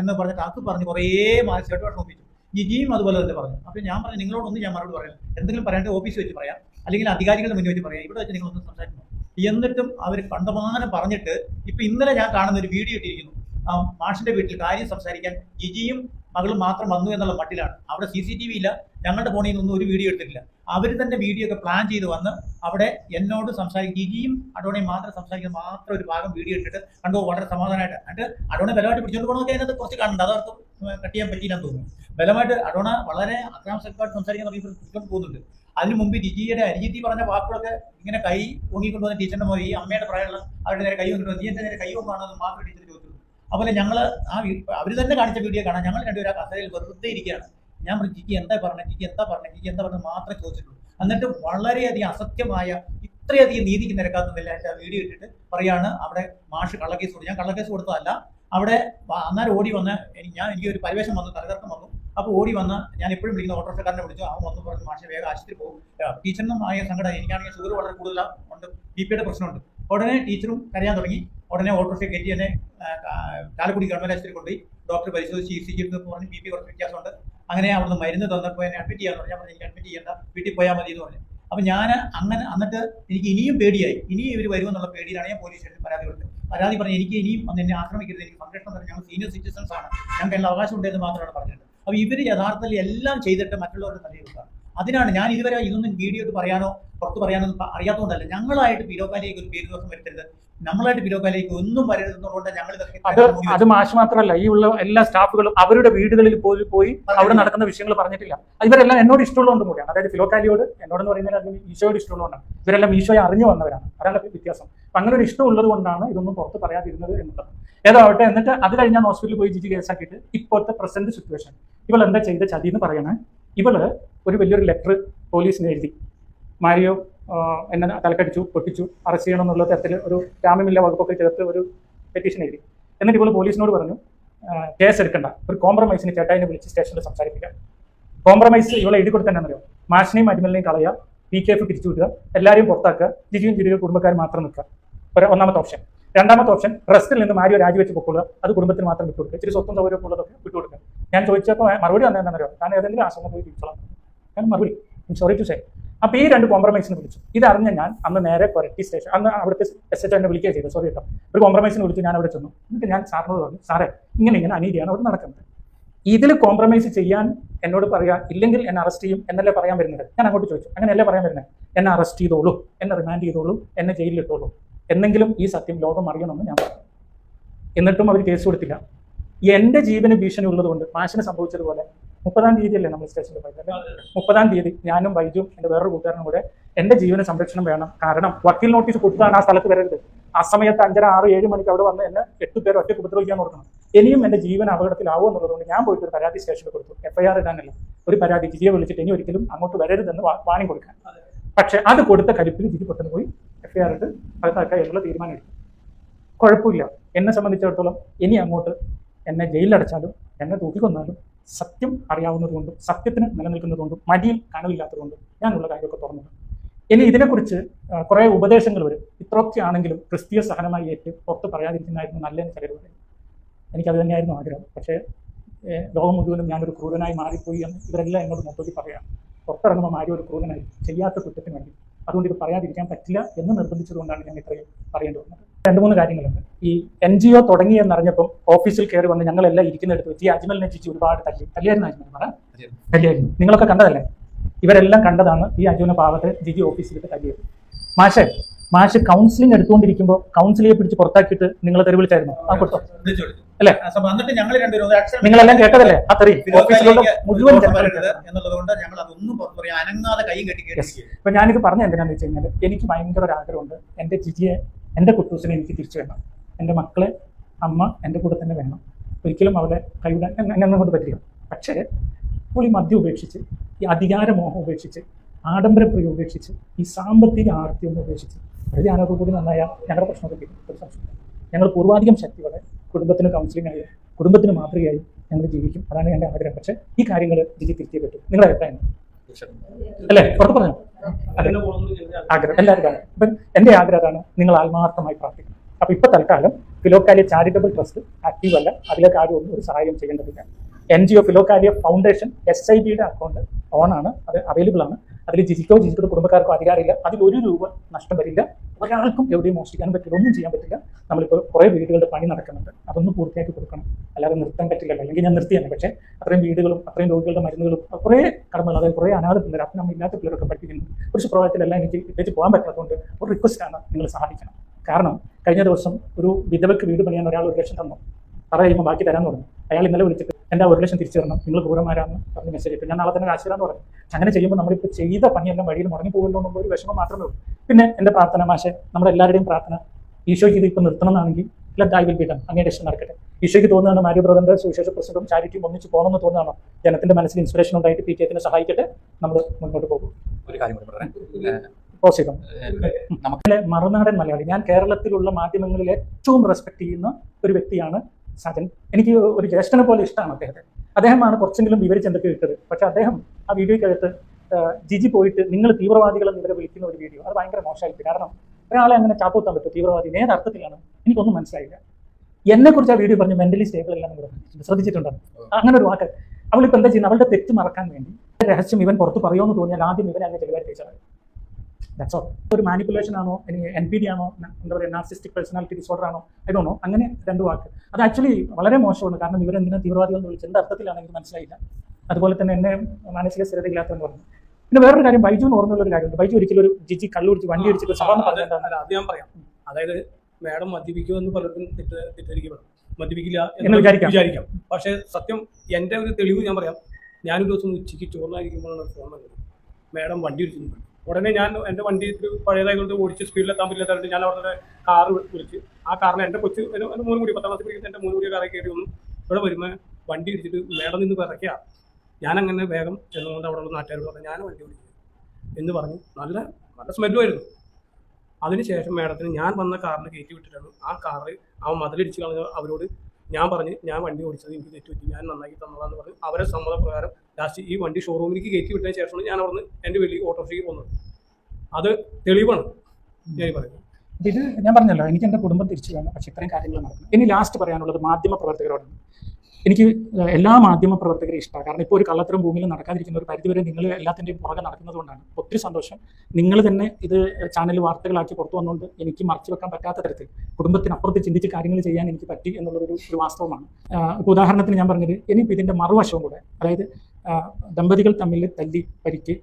എന്ന് പറഞ്ഞിട്ട് അത് പറഞ്ഞ് കുറേ മാനസികമായിട്ട് വിഷമിപ്പിച്ചു ജിജിയും അതുപോലെ തന്നെ പറഞ്ഞു. അപ്പോൾ ഞാൻ പറഞ്ഞു നിങ്ങളോടൊന്നും ഞാൻ മറുപടി പറയാം എന്തെങ്കിലും പറയാണ്ട് ഓഫീസ് വെച്ച് പറയാം. അല്ലെങ്കിൽ അധികാരികളുടെ മുന്നിൽ വെച്ച് പറയാം. ഇവിടെ വെച്ച് നിങ്ങളൊന്നും സംസാരിക്കണം. എന്നിട്ടും അവർ കണ്ടമാനം പറഞ്ഞിട്ട് ഇപ്പൊ ഇന്നലെ ഞാൻ കാണുന്ന ഒരു വീഡിയോ ഇട്ടിരിക്കുന്നു. മാഷിന്റെ വീട്ടിൽ കാര്യം സംസാരിക്കാൻ ജിജിയും മകളും മാത്രം വന്നു എന്നുള്ള മട്ടിലാണ്. അവിടെ സി സി ടി വി ഇല്ല. ഞങ്ങളുടെ ഫോണിൽ നിന്നൊന്നും ഒരു വീഡിയോ എടുത്തിട്ടില്ല. അവർ തന്നെ വീഡിയോ ഒക്കെ പ്ലാൻ ചെയ്ത് വന്ന് അവിടെ എന്നോട് സംസാരിക്കും. ജിജിയും അഡോണയും മാത്രം സംസാരിക്കുന്ന മാത്രം ഒരു ഭാഗം വീഡിയോ എടുത്തിട്ട് കണ്ടു വളരെ സമാധാനമായിട്ട്. എന്നിട്ട് അഡോണെ ബലമായിട്ട് പിടിച്ചോണ്ട് പോകണമെങ്കിൽ അതിനകത്ത് കുറച്ച് കാണുന്നുണ്ട്. അതവർക്ക് കട്ട് ചെയ്യാൻ പറ്റിയില്ലെന്ന് തോന്നുന്നു. ബലമായിട്ട് അടോണ വളരെ അക്രമസക്തമായിട്ട് സംസാരിക്കാൻ തുടങ്ങി പിടിച്ചോണ്ട് പോകുന്നുണ്ട്. അതിനു മുമ്പ് ജിജിയുടെ അരിജിത്തി പറഞ്ഞ വാക്കുകളൊക്കെ ഇങ്ങനെ കൈ പൊങ്ങിക്കൊണ്ട് വന്ന ടീച്ചറിന്റെ മോയി ഈ അമ്മയുടെ പ്രായമുള്ള അവരുടെ നേരെ കൈ കൊണ്ടുവന്ന് നീ എന്റെ നേരെ കൈ ഒന്നാണെന്ന് മാത്രം ടീച്ചർ ചോദിച്ചു. അതുപോലെ ഞങ്ങൾ ആ അവർ തന്നെ കാണിച്ച വീഡിയോ കാണാം ഞങ്ങൾ രണ്ടുപേരും ആ കസേരയിൽ വെറുതെ ഇരിക്കുകയാണ്. ഞാൻ പറഞ്ഞു എന്താ പറഞ്ഞത്? ജിജി എന്താ പറഞ്ഞത്? ജിജി എന്താ പറഞ്ഞത്? മാത്രമേ ചോദിച്ചിട്ടുള്ളൂ. എന്നിട്ട് വളരെയധികം അസത്യമായ ഇത്രയധികം നീതിക്ക് നിരക്കാത്തതില്ല എന്റെ വീഡിയോ ഇട്ടിട്ട് പറയാണ് അവിടെ മാഷ് കള്ളക്കേസ് കൊടുത്തു. ഞാൻ കള്ളക്കേസ് കൊടുത്തതല്ല. അവിടെ അന്നേരം ഓടി വന്ന് എനിക്ക് ഞാൻ എനിക്ക് ഒരു പരിവേഷം വന്നു തലകർക്കം വന്നു. അപ്പോൾ ഓടി വന്ന് ഞാൻ എപ്പോഴും വിളിക്കുന്ന ഓട്ടോറിക്ഷക്കാരനെ വിളിച്ചു. അവൻ വന്നു പറഞ്ഞു മാഷെ വേഗം ആശുപത്രി പോകും. ടീച്ചറിനും ആയ സങ്കടം എനിക്കാണെങ്കിൽ ഷുഗർ വളരെ കൂടുതലാണ് ഉണ്ട്. ബി പിയുടെ പ്രശ്നമുണ്ട്. ഉടനെ ടീച്ചറും കരയാൻ തുടങ്ങി. ഉടനെ ഓട്ടോറിക്ഷ കയറ്റി എന്നെ ചാലക്കുടി ഗവൺമെന്റ് ആശുപത്രി കൊണ്ടുപോയി. ഡോക്ടർ പരിശോധിച്ച് ചികിത്സിച്ചിരുന്നു പറഞ്ഞ് ബി പി കുറച്ച് വ്യത്യാസമുണ്ട്. അങ്ങനെ അവിടുന്ന് മരുന്ന് തന്നപ്പോൾ എന്നെ അഡ്മിറ്റ് ചെയ്യാന്ന് പറഞ്ഞു. പറഞ്ഞു എനിക്ക് അഡ്മിറ്റ് ചെയ്യേണ്ട. വീട്ടിൽ പോയാൽ മതി എന്ന് പറഞ്ഞു. അപ്പം ഞാൻ അങ്ങനെ എന്നിട്ട് എനിക്ക് ഇനിയും പേടിയായി. ഇനിയും ഇവർ വരുമെന്നുള്ള പേടിയിലാണ് ഞാൻ പോലീസ് സ്റ്റേഷനിൽ പരാതി കൊടുത്തത്. പരാതി പറഞ്ഞു എനിക്ക് ഇനിയും അന്ന് എന്നെ ആക്രമിക്കരുത്. എനിക്ക് സംരക്ഷണം തരണം. ഞങ്ങൾ സീനിയർ സിറ്റിസൺസ് ആണ്. ഞങ്ങൾക്ക് എല്ലാ അവകാശം ഉണ്ടെന്ന് മാത്രമാണ് പറഞ്ഞത് അപ്പോൾ ഇവർ യഥാർത്ഥത്തിൽ എല്ലാം ചെയ്തിട്ട് മറ്റുള്ളവരുടെ തലയിൽ വെക്കുക. അതിനാണ് ഞാൻ ഇതുവരെ ഇതൊന്നും വീഡിയോ പറയാനോ പുറത്ത് പറയാനോ അറിയാത്തതുകൊണ്ടല്ല. ഞങ്ങളായിട്ട് പിരോക്കാലേക്ക് ഒരു പേര് ദിവസം വരുത്തരുത്. നമ്മളായിട്ട് പിരോക്കാലേക്ക് ഒന്നും വരരുതെന്നുകൊണ്ട് ഞങ്ങൾ അത് അത് മാഷ് മാത്രമല്ല ഈ ഉള്ള എല്ലാ സ്റ്റാഫുകളും അവരുടെ വീടുകളിൽ പോയി പോയി അവിടെ നടക്കുന്ന വിഷയങ്ങൾ പറഞ്ഞിട്ടില്ല. ഇവരെല്ലാം എന്നോട് ഇഷ്ടമുള്ളതുകൊണ്ട് കൂടിയാണ്. അതായത് ഫിലോക്കാലിയോട് എന്നോടെന്ന് പറയുന്നത് അതിന് ഈശോയോട് ഇഷ്ടമുള്ളതുകൊണ്ടാണ്. ഇവരെല്ലാം ഈശോയെ അറിഞ്ഞു വന്നവരാണ്. അതാണ് വ്യത്യാസം. അപ്പൊ അങ്ങനെ ഒരു ഇഷ്ടം ഉള്ളത് കൊണ്ടാണ് ഇതൊന്നും പുറത്ത് പറയാതിരുന്നത് എന്നുള്ളത്. ഏതാവട്ടെ എന്നിട്ട് അത് കഴിഞ്ഞാൽ ഹോസ്പിറ്റലിൽ പോയി ജിജി കേസാക്കിയിട്ട് ഇപ്പോഴത്തെ പ്രസന്റ് സിറ്റുവേഷൻ ഇവൾ എന്താ ചെയ്ത ചതി എന്ന് പറയണേ? ഇവൾ ഒരു വലിയൊരു ലെറ്റർ പോലീസിന് എഴുതി. മാരിയോ എന്നെ തലക്കടിച്ചു പൊട്ടിച്ചു അറസ്റ്റ് ചെയ്യണം എന്നുള്ള തരത്തിൽ ഒരു ജാമ്യമില്ല വകുപ്പൊക്കെ ചേർത്ത് ഒരു പെറ്റീഷൻ എഴുതി. എന്നിട്ട് ഇവൾ പോലീസിനോട് പറഞ്ഞു കേസ് എടുക്കണ്ട. ഒരു കോംപ്രമൈസിന് ചേട്ടായിനെ വിളിച്ച് സ്റ്റേഷനിൽ സംസാരിപ്പിക്കാം. കോംപ്രമൈസ് ഇവളെ എഴുതി കൊടുത്തന്നെ അറിയോ മാഷിനെയും അരിമലിനെയും കളയുക പി കെ എഫ് പിരിച്ചു വിടുക എല്ലാവരെയും പുറത്താക്കുക ജിജിയും ജിരിയും കുടുംബക്കാർ മാത്രം നിൽക്കുക. ഒരു ഒന്നാമത്തെ ഓപ്ഷൻ രണ്ടാമത്തെ ഓപ്ഷൻ റെസ്റ്റിൽ നിന്ന് മാരിയോ രാജിവെച്ച് പൊക്കോളുക അത് കുടുംബത്തിന് മാത്രം വിട്ടുകൊടുക്കുക ഇച്ചിരി സ്വത്തും സൗകര്യം ഉള്ളതൊക്കെ വിട്ടുകൊടുക്കുക ഞാൻ ചോദിച്ചപ്പോൾ മറുപടി തന്നെ എന്താണെന്നറിയോ? ഞാൻ ഏതെങ്കിലും ആശ്രമം പോയി തിരിച്ചോളാം ഞാൻ മറുപടി സോറി ടു സേ അപ്പൊ ഈ രണ്ട് കോംപ്രമൈസിന് വിളിച്ചു. ഇതറിഞ്ഞ ഞാൻ അന്ന് നേരെ കൊരട്ടി സ്റ്റേഷൻ അന്ന് അവിടുത്തെ എസ് എച്ച് എന്നെ വിളിക്കുക ചെയ്തു സോറി കേട്ടോ ഒരു കോംപ്രമൈസിന് വിളിച്ചു ഞാൻ അവിടെ ചെന്നു. എന്നിട്ട് ഞാൻ സാറിനോട് പറഞ്ഞു സാറേ ഇങ്ങനെ ഇങ്ങനെ അനീതിയാണ് അവിടെ നടക്കുന്നത്. ഇതിൽ കോംപ്രമൈസ് ചെയ്യാൻ എന്നോട് പറയാ ഇല്ലെങ്കിൽ എന്നെ അറസ്റ്റ് ചെയ്യും എന്നല്ലേ പറയാൻ വരുന്നത്? ഞാൻ അങ്ങോട്ട് ചോദിച്ചു അങ്ങനെയല്ലേ പറയാൻ വരുന്നത് എന്നെ അറസ്റ്റ് ചെയ്തോളൂ എന്നെ റിമാൻഡ് ചെയ്തോളൂ എന്നെ ജയിലിൽ ഇട്ടോളൂ എന്നെങ്കിലും ഈ സത്യം ലോകം അറിയണമെന്ന് ഞാൻ പറഞ്ഞു. എന്നിട്ടും അവർ കേസ് കൊടുത്തില്ല. എന്റെ ജീവന് ഭീഷണി ഉള്ളതുകൊണ്ട് മാഷിന് സംഭവിച്ചതുപോലെ മുപ്പതാം തീയതി അല്ലേ നമ്മൾ സ്റ്റേഷനിൽ പോയത് അല്ലേ? മുപ്പതാം തീയതി ഞാനും ബൈജും എന്റെ വേറൊരു കൂട്ടുകാരനും കൂടെ എന്റെ ജീവന സംരക്ഷണം വേണം. കാരണം വക്കീൽ നോട്ടീസ് കൊടുത്താണ് ആ സ്ഥലത്ത് വരരുത്. ആ സമയത്ത് അഞ്ചര ആറ് ഏഴ് മണിക്ക് അവിടെ വന്ന് എന്നെ എട്ട് പേർ ഒറ്റ ഉപദ്രവിക്കാൻ ഓർക്കണം ഇനിയും എന്റെ ജീവൻ അപകടത്തിലാവും എന്നുള്ളതുകൊണ്ട് ഞാൻ പോയിട്ട് ഒരു പരാതി സ്റ്റേഷനിൽ കൊടുത്തു. എഫ്ഐആർ ഇടാനല്ല. ഒരു പരാതി ജിജിയെ വിളിച്ചിട്ട് ഇനി ഒരിക്കലും അങ്ങോട്ട് വരരുതെന്ന് വാ- വാണി കൊടുക്കാൻ. പക്ഷെ അത് കൊടുത്ത കരുപ്പിൽ ജിജി പെട്ടെന്ന് പോയി എഫ്ഐആർ ഇട്ട് അകത്താക്കുക എന്നുള്ള തീരുമാനം എടുത്തു. കുഴപ്പമില്ല. എന്നെ സംബന്ധിച്ചിടത്തോളം ഇനി അങ്ങോട്ട് എന്നെ ജയിലിലടച്ചാലും എന്നെ തൂക്കിക്കൊന്നാലും സത്യം അറിയാവുന്നതുകൊണ്ടും സത്യത്തിന് നിലനിൽക്കുന്നതുകൊണ്ടും മടിയിൽ കനവില്ലാത്തതുകൊണ്ടും ഞാനുള്ള കാര്യമൊക്കെ തുറന്നു. ഇനി ഇതിനെക്കുറിച്ച് കുറേ ഉപദേശങ്ങൾ വരും. ഇത്രയൊക്കെ ആണെങ്കിലും ക്രിസ്തീയ സഹനമായി ഏറ്റ് പുറത്ത് പറയാതിരിക്കുന്നതായിരുന്നു നല്ലതെന്ന് ചിലർ പറയും. എനിക്കത് തന്നെയായിരുന്നു ആഗ്രഹം. പക്ഷേ ലോകം മുഴുവനും ഞാനൊരു ക്രൂരനായി മാറിപ്പോയി എന്ന് ഇവരെല്ലാം എന്നോട് മുമ്പോട്ട് പറയാം. പുറത്തിറങ്ങുമ്പോൾ മാറി ഒരു ക്രൂരനായി ചെയ്യാത്ത കുറ്റത്തിന് വേണ്ടി. അതുകൊണ്ട് ഇത് പറയാതിരിക്കാൻ പറ്റില്ല എന്ന് നിർബന്ധിച്ചതുകൊണ്ടാണ് ഞാൻ ഇത്രയും പറയേണ്ടി വന്നത്. രണ്ട് മൂന്ന് കാര്യങ്ങളുണ്ട്. ഈ എൻ ജി ഒ തുടങ്ങി എന്നറിഞ്ഞപ്പം ഓഫീസിൽ കയറി വന്ന് ഞങ്ങളെല്ലാം ഇരിക്കുന്നിടത്ത് വെച്ച് ഈ അജ്മലിനെ ചിച്ച് ഒരുപാട് തല്ലി. തല്ലിയായിരുന്നു അജ്മൽ പറ. തല്ലിയായിരുന്നു. നിങ്ങളൊക്കെ കണ്ടതല്ലേ? ഇവരെല്ലാം കണ്ടതാണ് ഈ അജുവിനെ പാവത്തെ ജിജി ഓഫീസിലേക്ക് തല്ലിയത്. മാഷെ മാഷ് കൗൺസിലിംഗ് എടുത്തുകൊണ്ടിരിക്കുമ്പോൾ കൗൺസിലിയെ പിടിച്ച് പുറത്താക്കിയിട്ട് നിങ്ങൾ തെറി വിളിച്ചായിരുന്നു? ആ കൊടുത്തോ. അല്ലേ? നിങ്ങളെല്ലാം കേട്ടതല്ലേ? ആ തെറി. ഓഫീസിലുള്ള മുഴുവൻ ഇപ്പൊ ഞാനിത് പറഞ്ഞ എന്തിനാന്ന് വെച്ച് കഴിഞ്ഞാൽ എനിക്ക് ഭയങ്കര ഒരു ആഗ്രഹമുണ്ട് എന്റെ ജിജിയെ എന്റെ കുട്ടൂസിനെ എനിക്ക് തിരിച്ചു വേണം. എന്റെ മക്കളെ അമ്മ എന്റെ കൂടെ തന്നെ വേണം. ഒരിക്കലും അവളെ കൈവിടാൻ എന്നെ- കൊണ്ട് പറ്റില്ല. പക്ഷേ ഈ മദ്യം ഉപേക്ഷിച്ച് ഈ അധികാരമോഹം ഉപേക്ഷിച്ച് ആഡംബര ആഡംബരപ്രിയം ഉപേക്ഷിച്ച് ഈ സാമ്പത്തിക ആർത്തി ഒന്ന് ഉപേക്ഷിച്ച് ഒരു ഞാനൊക്കെ കൂടി നന്നായ ഞങ്ങളുടെ പ്രശ്നമൊക്കെ ഒരു സംശയം ഞങ്ങൾ പൂർവാധികം ശക്തിയോടെ കുടുംബത്തിന് കൗൺസിലിംഗ് ആയി കുടുംബത്തിന് മാതൃകയായി ഞങ്ങൾ ജീവിക്കും. അതാണ് എന്റെ ആഗ്രഹം. പക്ഷേ ഈ കാര്യങ്ങൾ ജിജി തിരുത്തിയേ പറ്റും. നിങ്ങളുടെ അഭിപ്രായം അല്ലേ? പുറത്ത് പറഞ്ഞു. ആഗ്രഹം. എല്ലാവരും അപ്പം എന്റെ ആഗ്രഹം അതാണ് നിങ്ങൾ ആത്മാർത്ഥമായി പ്രാർത്ഥിക്കണം. അപ്പൊ ഇപ്പൊ തൽക്കാലം ഫിലോക്കാലി ചാരിറ്റബിൾ ട്രസ്റ്റ് ആക്റ്റീവ് അല്ല. അതിലേക്ക് ആരും ഒന്നും ഒരു സഹായം ചെയ്യേണ്ടതില്ല. N G O Philokalia foundation S I ബിയുടെ അക്കൗണ്ട് ഓൺ ആണ്. അത് അവൈലബിൾ ആണ്. അതിൽ ജിജിക്കോ ജിജിക്കോ കുടുംബക്കാർക്കോ അധികാരമില്ല. അതിൽ ഒരു രൂപ നഷ്ടം വരില്ല. ഒരാൾക്കും എവിടെയും മോഷ്ടിക്കാൻ പറ്റില്ല. ഒന്നും ചെയ്യാൻ പറ്റില്ല. നമ്മളിപ്പോൾ കുറേ വീടുകളുടെ പണി നടക്കുന്നുണ്ട്. അതൊന്ന് പൂർത്തിയാക്കി കൊടുക്കണം. അല്ലാതെ നിർത്താൻ പറ്റില്ലല്ലോ അല്ലെങ്കിൽ ഞാൻ നിർത്തിയാണ്. പക്ഷേ അത്രയും വീടുകളും അത്രയും രോഗികളുടെ മരുന്നുകളും കുറേ കടമകൾ അതായത് കുറേ അനാഥ പിള്ളേർ അപ്പം നമ്മൾ ഇല്ലാത്ത പിള്ളേരൊക്കെ പഠിപ്പിക്കുന്നു ഒരു സുപ്രഭാതത്തിലെല്ലാം എനിക്ക് ഇട്ടേച്ച് പോകാൻ പറ്റാത്തതുകൊണ്ട് ഒരു റിക്വസ്റ്റ് ആണ് നിങ്ങൾ സഹായിക്കണം. കാരണം കഴിഞ്ഞ ദിവസം ഒരു വിധവയ്ക്ക് വീട് പണിയാൻ ഒരാൾ ഒരു ലക്ഷം തന്നു. പറ കഴിയുമ്പോൾ ബാക്കി തരാൻ തുടങ്ങി അയാൾ ഇന്നലെ വിളിച്ചിട്ട് എന്റെ ഒരു ലക്ഷം തിരിച്ചു തരണം നിങ്ങൾ ക്രൂരന്മാരാണെന്ന് പറഞ്ഞ് മെസ്സേജ് ഇട്ടു ഞാൻ നാളെ തന്നെ കാശ് തരാന്ന് പറഞ്ഞു അങ്ങനെ ചെയ്യുമ്പോൾ നമ്മളിപ്പോൾ ചെയ്ത പണിയെല്ലാം വഴിയിൽ മുടങ്ങി പോകുമല്ലോ എന്നുള്ള ഒരു വിഷമം മാത്രമേ ഉള്ളൂ പിന്നെ എന്റെ പ്രാർത്ഥന മാഷെ നമ്മുടെ എല്ലാവരുടെയും പ്രാർത്ഥന ഈശോയ്ക്ക് ഇത് ഇപ്പം നിർത്തണം എന്നാണെങ്കിൽ let I will be done അങ്ങനെ ഇഷ്ടം നടക്കട്ടെ ഈശോയ്ക്ക് തോന്നുകയാണ് മാരി ബ്രദറിന്റെ സുവിശേഷ പ്രസിഡന്റും ചാരിറ്റിയും ഒന്നിച്ച് പോകണമെന്ന് തോന്നുകയാണോ ജനത്തിന്റെ മനസ്സിൽ ഇൻസ്പിറേഷൻ ഉണ്ടായിട്ട് പി ടി എത്തിനെ സഹായിക്കട്ടെ നമ്മൾ മുന്നോട്ട് പോകും ഒരു കാര്യം കൂടി പറയാം പോസ് ചെയ്തോ നമുക്ക് ഇതിലെ മറുനാടൻ മലയാളി ഞാൻ കേരളത്തിലുള്ള മാധ്യമങ്ങളിൽ ഏറ്റവും റെസ്പെക്ട് ചെയ്യുന്ന ഒരു വ്യക്തിയാണ് സജൻ എനിക്ക് ഒരു ജ്യേഷ്ഠനെ പോലെ ഇഷ്ടമാണ് അദ്ദേഹത്തെ. അദ്ദേഹമാണ് കുറച്ചെങ്കിലും വിവരിച്ച് എന്തൊക്കെ ഇട്ടത്. പക്ഷെ അദ്ദേഹം ആ വീഡിയോയ്ക്കകത്ത് ജിജി പോയിട്ട് നിങ്ങൾ തീവ്രവാദികളെന്ന് ഇവരെ വിളിക്കുന്ന ഒരു വീഡിയോ. അത് ഭയങ്കര മോശമായിട്ട് കാരണം ഒരാളെ അങ്ങനെ ചാപ്പൂത്താൻ പറ്റും തീവ്രവാദി ഏത് അർത്ഥത്തിലാണ്? എനിക്കൊന്നും മനസ്സിലായില്ല. എന്നെ കുറിച്ച് ആ വീഡിയോ പറഞ്ഞു മെന്റലി സ്റ്റേബിൾ എല്ലാം കൂടെ ശ്രദ്ധിച്ചിട്ടുണ്ടോ? അങ്ങനെ ഒരു വാക്ക്. അവളിപ്പോൾ എന്താ ചെയ്യുന്നത്? അവളുടെ തെറ്റ് മറക്കാൻ വേണ്ടി. രഹസ്യം ഇവൻ പുറത്ത് പറയുമെന്ന് തോന്നിയാൽ ആദ്യം ഇവനെ അങ്ങനെ ചെലവാരി ടീച്ചറാണ് ദാറ്റ്സ് ഓൾ ഒരു മാനിപ്പുലേഷൻ ആണോ? ഇനി എൻ പി ഡി ആണോ? എന്താ പറയുക നാർസിസ്റ്റിക് പേഴ്സണാലിറ്റി ഡിസോർഡർ ആണോ? ഡോ അങ്ങനെ രണ്ട് വാക്ക്. അത് ആക്ച്വലി വളരെ മോശമാണ്. കാരണം ഇവരെന്തിനാ തീവ്രവാദികൾ എന്ന് വിളിച്ചത് എന്ത് അർത്ഥത്തിലാണ് എനിക്ക് മനസ്സിലായില്ല. അതുപോലെ തന്നെ എന്നെ മാനസിക സ്ഥിരതയില്ലാത്തതെന്ന് പറഞ്ഞു. പിന്നെ വേറൊരു കാര്യം ബൈജു എന്ന് ഓർമ്മയുള്ള ഒരു കാര്യമുണ്ട്. ബൈജു ഒരിക്കലും ഒരു ജിജി കള്ളുപിടിച്ച് വണ്ടി അടിച്ചിട്ട് അത് ഞാൻ പറയാം. അതായത് മാഡം മദ്യപിക്കുമെന്ന് പലർക്കും തെറ്റ് തെറ്റിദ്ധരിക്കപ്പെടും. മദ്യപിക്കില്ല എന്ന് വിചാരിക്കാം. വിചാരിക്കാം. പക്ഷേ സത്യം എന്റെ ഒരു തെളിവ് ഞാൻ പറയാം. ഞാനൊരു ദിവസം ഉച്ചയ്ക്ക് ചോറിനായിരിക്കുമ്പോഴാണ് ഫോൺ വന്നത്. മാഡം വണ്ടി ഇടിച്ചിട്ടുണ്ട്. ഉടനെ ഞാൻ എന്റെ വണ്ടി പഴയതായതുകൊണ്ട് ഓടിച്ച് സ്പീഡിലെത്താൻ പറ്റില്ലാത്തതുകൊണ്ട് ഞാൻ അവിടെ കാറ് വിളിച്ച്. ആ കാറിന് എന്റെ കൊച്ച് എന്റെ മൂന്ന് കൂടി പത്താം ക്ലാസ് പഠിക്കുന്ന എന്റെ മൂന്ന് കൂടി കാറിൽ കയറി വന്നു. ഇവിടെ വരുമ്പോൾ വണ്ടി ഇടിച്ചിട്ട് മേഡം നിന്ന് പിറക്കുക ഞാൻ അങ്ങനെ വേഗം ചെന്നുകൊണ്ട് അവിടെ ഉള്ള നാട്ടുകാരോട് പറഞ്ഞു ഞാൻ വണ്ടി ഓടിച്ചു. എന്ന് പറഞ്ഞു. നല്ല നല്ല സ്മെല്ലുമായിരുന്നു അതിനുശേഷം മേഡത്തിന് ഞാൻ വന്ന കാറിന് കയറ്റി വിട്ടിട്ടാണ് ആ കാറ് അവൻ മതിലിടിച്ച് കളഞ്ഞ അവരോട് ഞാൻ പറഞ്ഞ് ഞാൻ വണ്ടി ഓടിച്ചത് എനിക്ക് തെറ്റുപറ്റി ഞാൻ നന്നാക്കി തന്നതാന്ന് പറഞ്ഞ് അവരെ സമ്മതപ്രകാരം ലാസ്റ്റ് ഈ വണ്ടി ഷോറൂമിലേക്ക് കയറ്റി വിട്ടതിന് ശേഷമാണ് ഞാൻ അവിടുന്ന് എന്റെ വലിയ ഓട്ടോറിക്ഷയ്ക്ക് പോകുന്നത്. അത് തെളിവാണ് ഞാൻ പറയുന്നത്. ഇത് ഞാൻ പറഞ്ഞല്ലോ എനിക്ക് എന്റെ കുടുംബം തിരിച്ചു വേണം പക്ഷെ ഇത്രയും കാര്യങ്ങൾ നടക്കുന്നു ഇനി ലാസ്റ്റ് പറയാനുള്ളത് മാധ്യമ പ്രവർത്തകരോടാണ് എനിക്ക് എല്ലാ മാധ്യമ പ്രവർത്തകരെ ഇഷ്ടമാണ്. കാരണം ഇപ്പോൾ ഒരു കള്ളത്തരം ഭൂമിയിൽ നടക്കാതിരിക്കുന്ന ഒരു പരിധിവരെ നിങ്ങൾ എല്ലാത്തിന്റെയും പുറകെ നടക്കുന്നത് കൊണ്ടാണ് ഒത്തിരി സന്തോഷം. നിങ്ങൾ തന്നെ ഇത് ചാനൽ വാർത്തകളാക്കി പുറത്തു വന്നുകൊണ്ട് എനിക്ക് മറച്ചു വെക്കാൻ പറ്റാത്ത തരത്തിൽ കുടുംബത്തിനപ്പുറത്ത് ചിന്തിച്ച് കാര്യങ്ങൾ ചെയ്യാൻ എനിക്ക് പറ്റി എന്നുള്ളൊരു ഒരു വാസ്തവമാണ്. ഇപ്പോൾ ഉദാഹരണത്തിന് ഞാൻ പറഞ്ഞത് ഇനിയിപ്പോൾ ഇതിന്റെ മറുവശവും കൂടെ അതായത് ദമ്പതികൾ തമ്മിൽ തല്ലി പരിക്ക്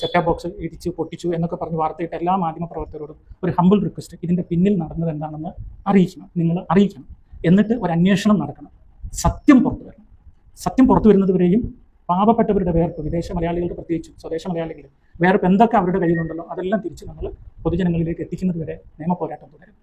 സെറ്റാ ബോക്സ് ഇടിച്ച് പൊട്ടിച്ചു എന്നൊക്കെ പറഞ്ഞ് വാർത്തയിട്ട് എല്ലാ മാധ്യമ പ്രവർത്തകരോടും ഒരു ഹമ്പിൾ റിക്വസ്റ്റ് ഇതിന്റെ പിന്നിൽ നടന്നത് എന്താണെന്ന് അറിയിക്കണം. നിങ്ങൾ അറിയിക്കണം. എന്നിട്ട് ഒരു അന്വേഷണം നടക്കണം. സത്യം പുറത്തു വരണം. സത്യം പുറത്തു വരുന്നത് വരെയും പാവപ്പെട്ടവരുടെ വേർപ്പ് വിദേശ മലയാളികൾക്ക് പ്രത്യേകിച്ചും സ്വദേശ മലയാളികൾ വേർപ്പ് എന്തൊക്കെ അവരുടെ കയ്യിലുണ്ടല്ലോ അതെല്ലാം തിരിച്ച് നമ്മൾ പൊതുജനങ്ങളിലേക്ക് എത്തിക്കുന്നത് വരെ നിയമ പോരാട്ടം തുടരും.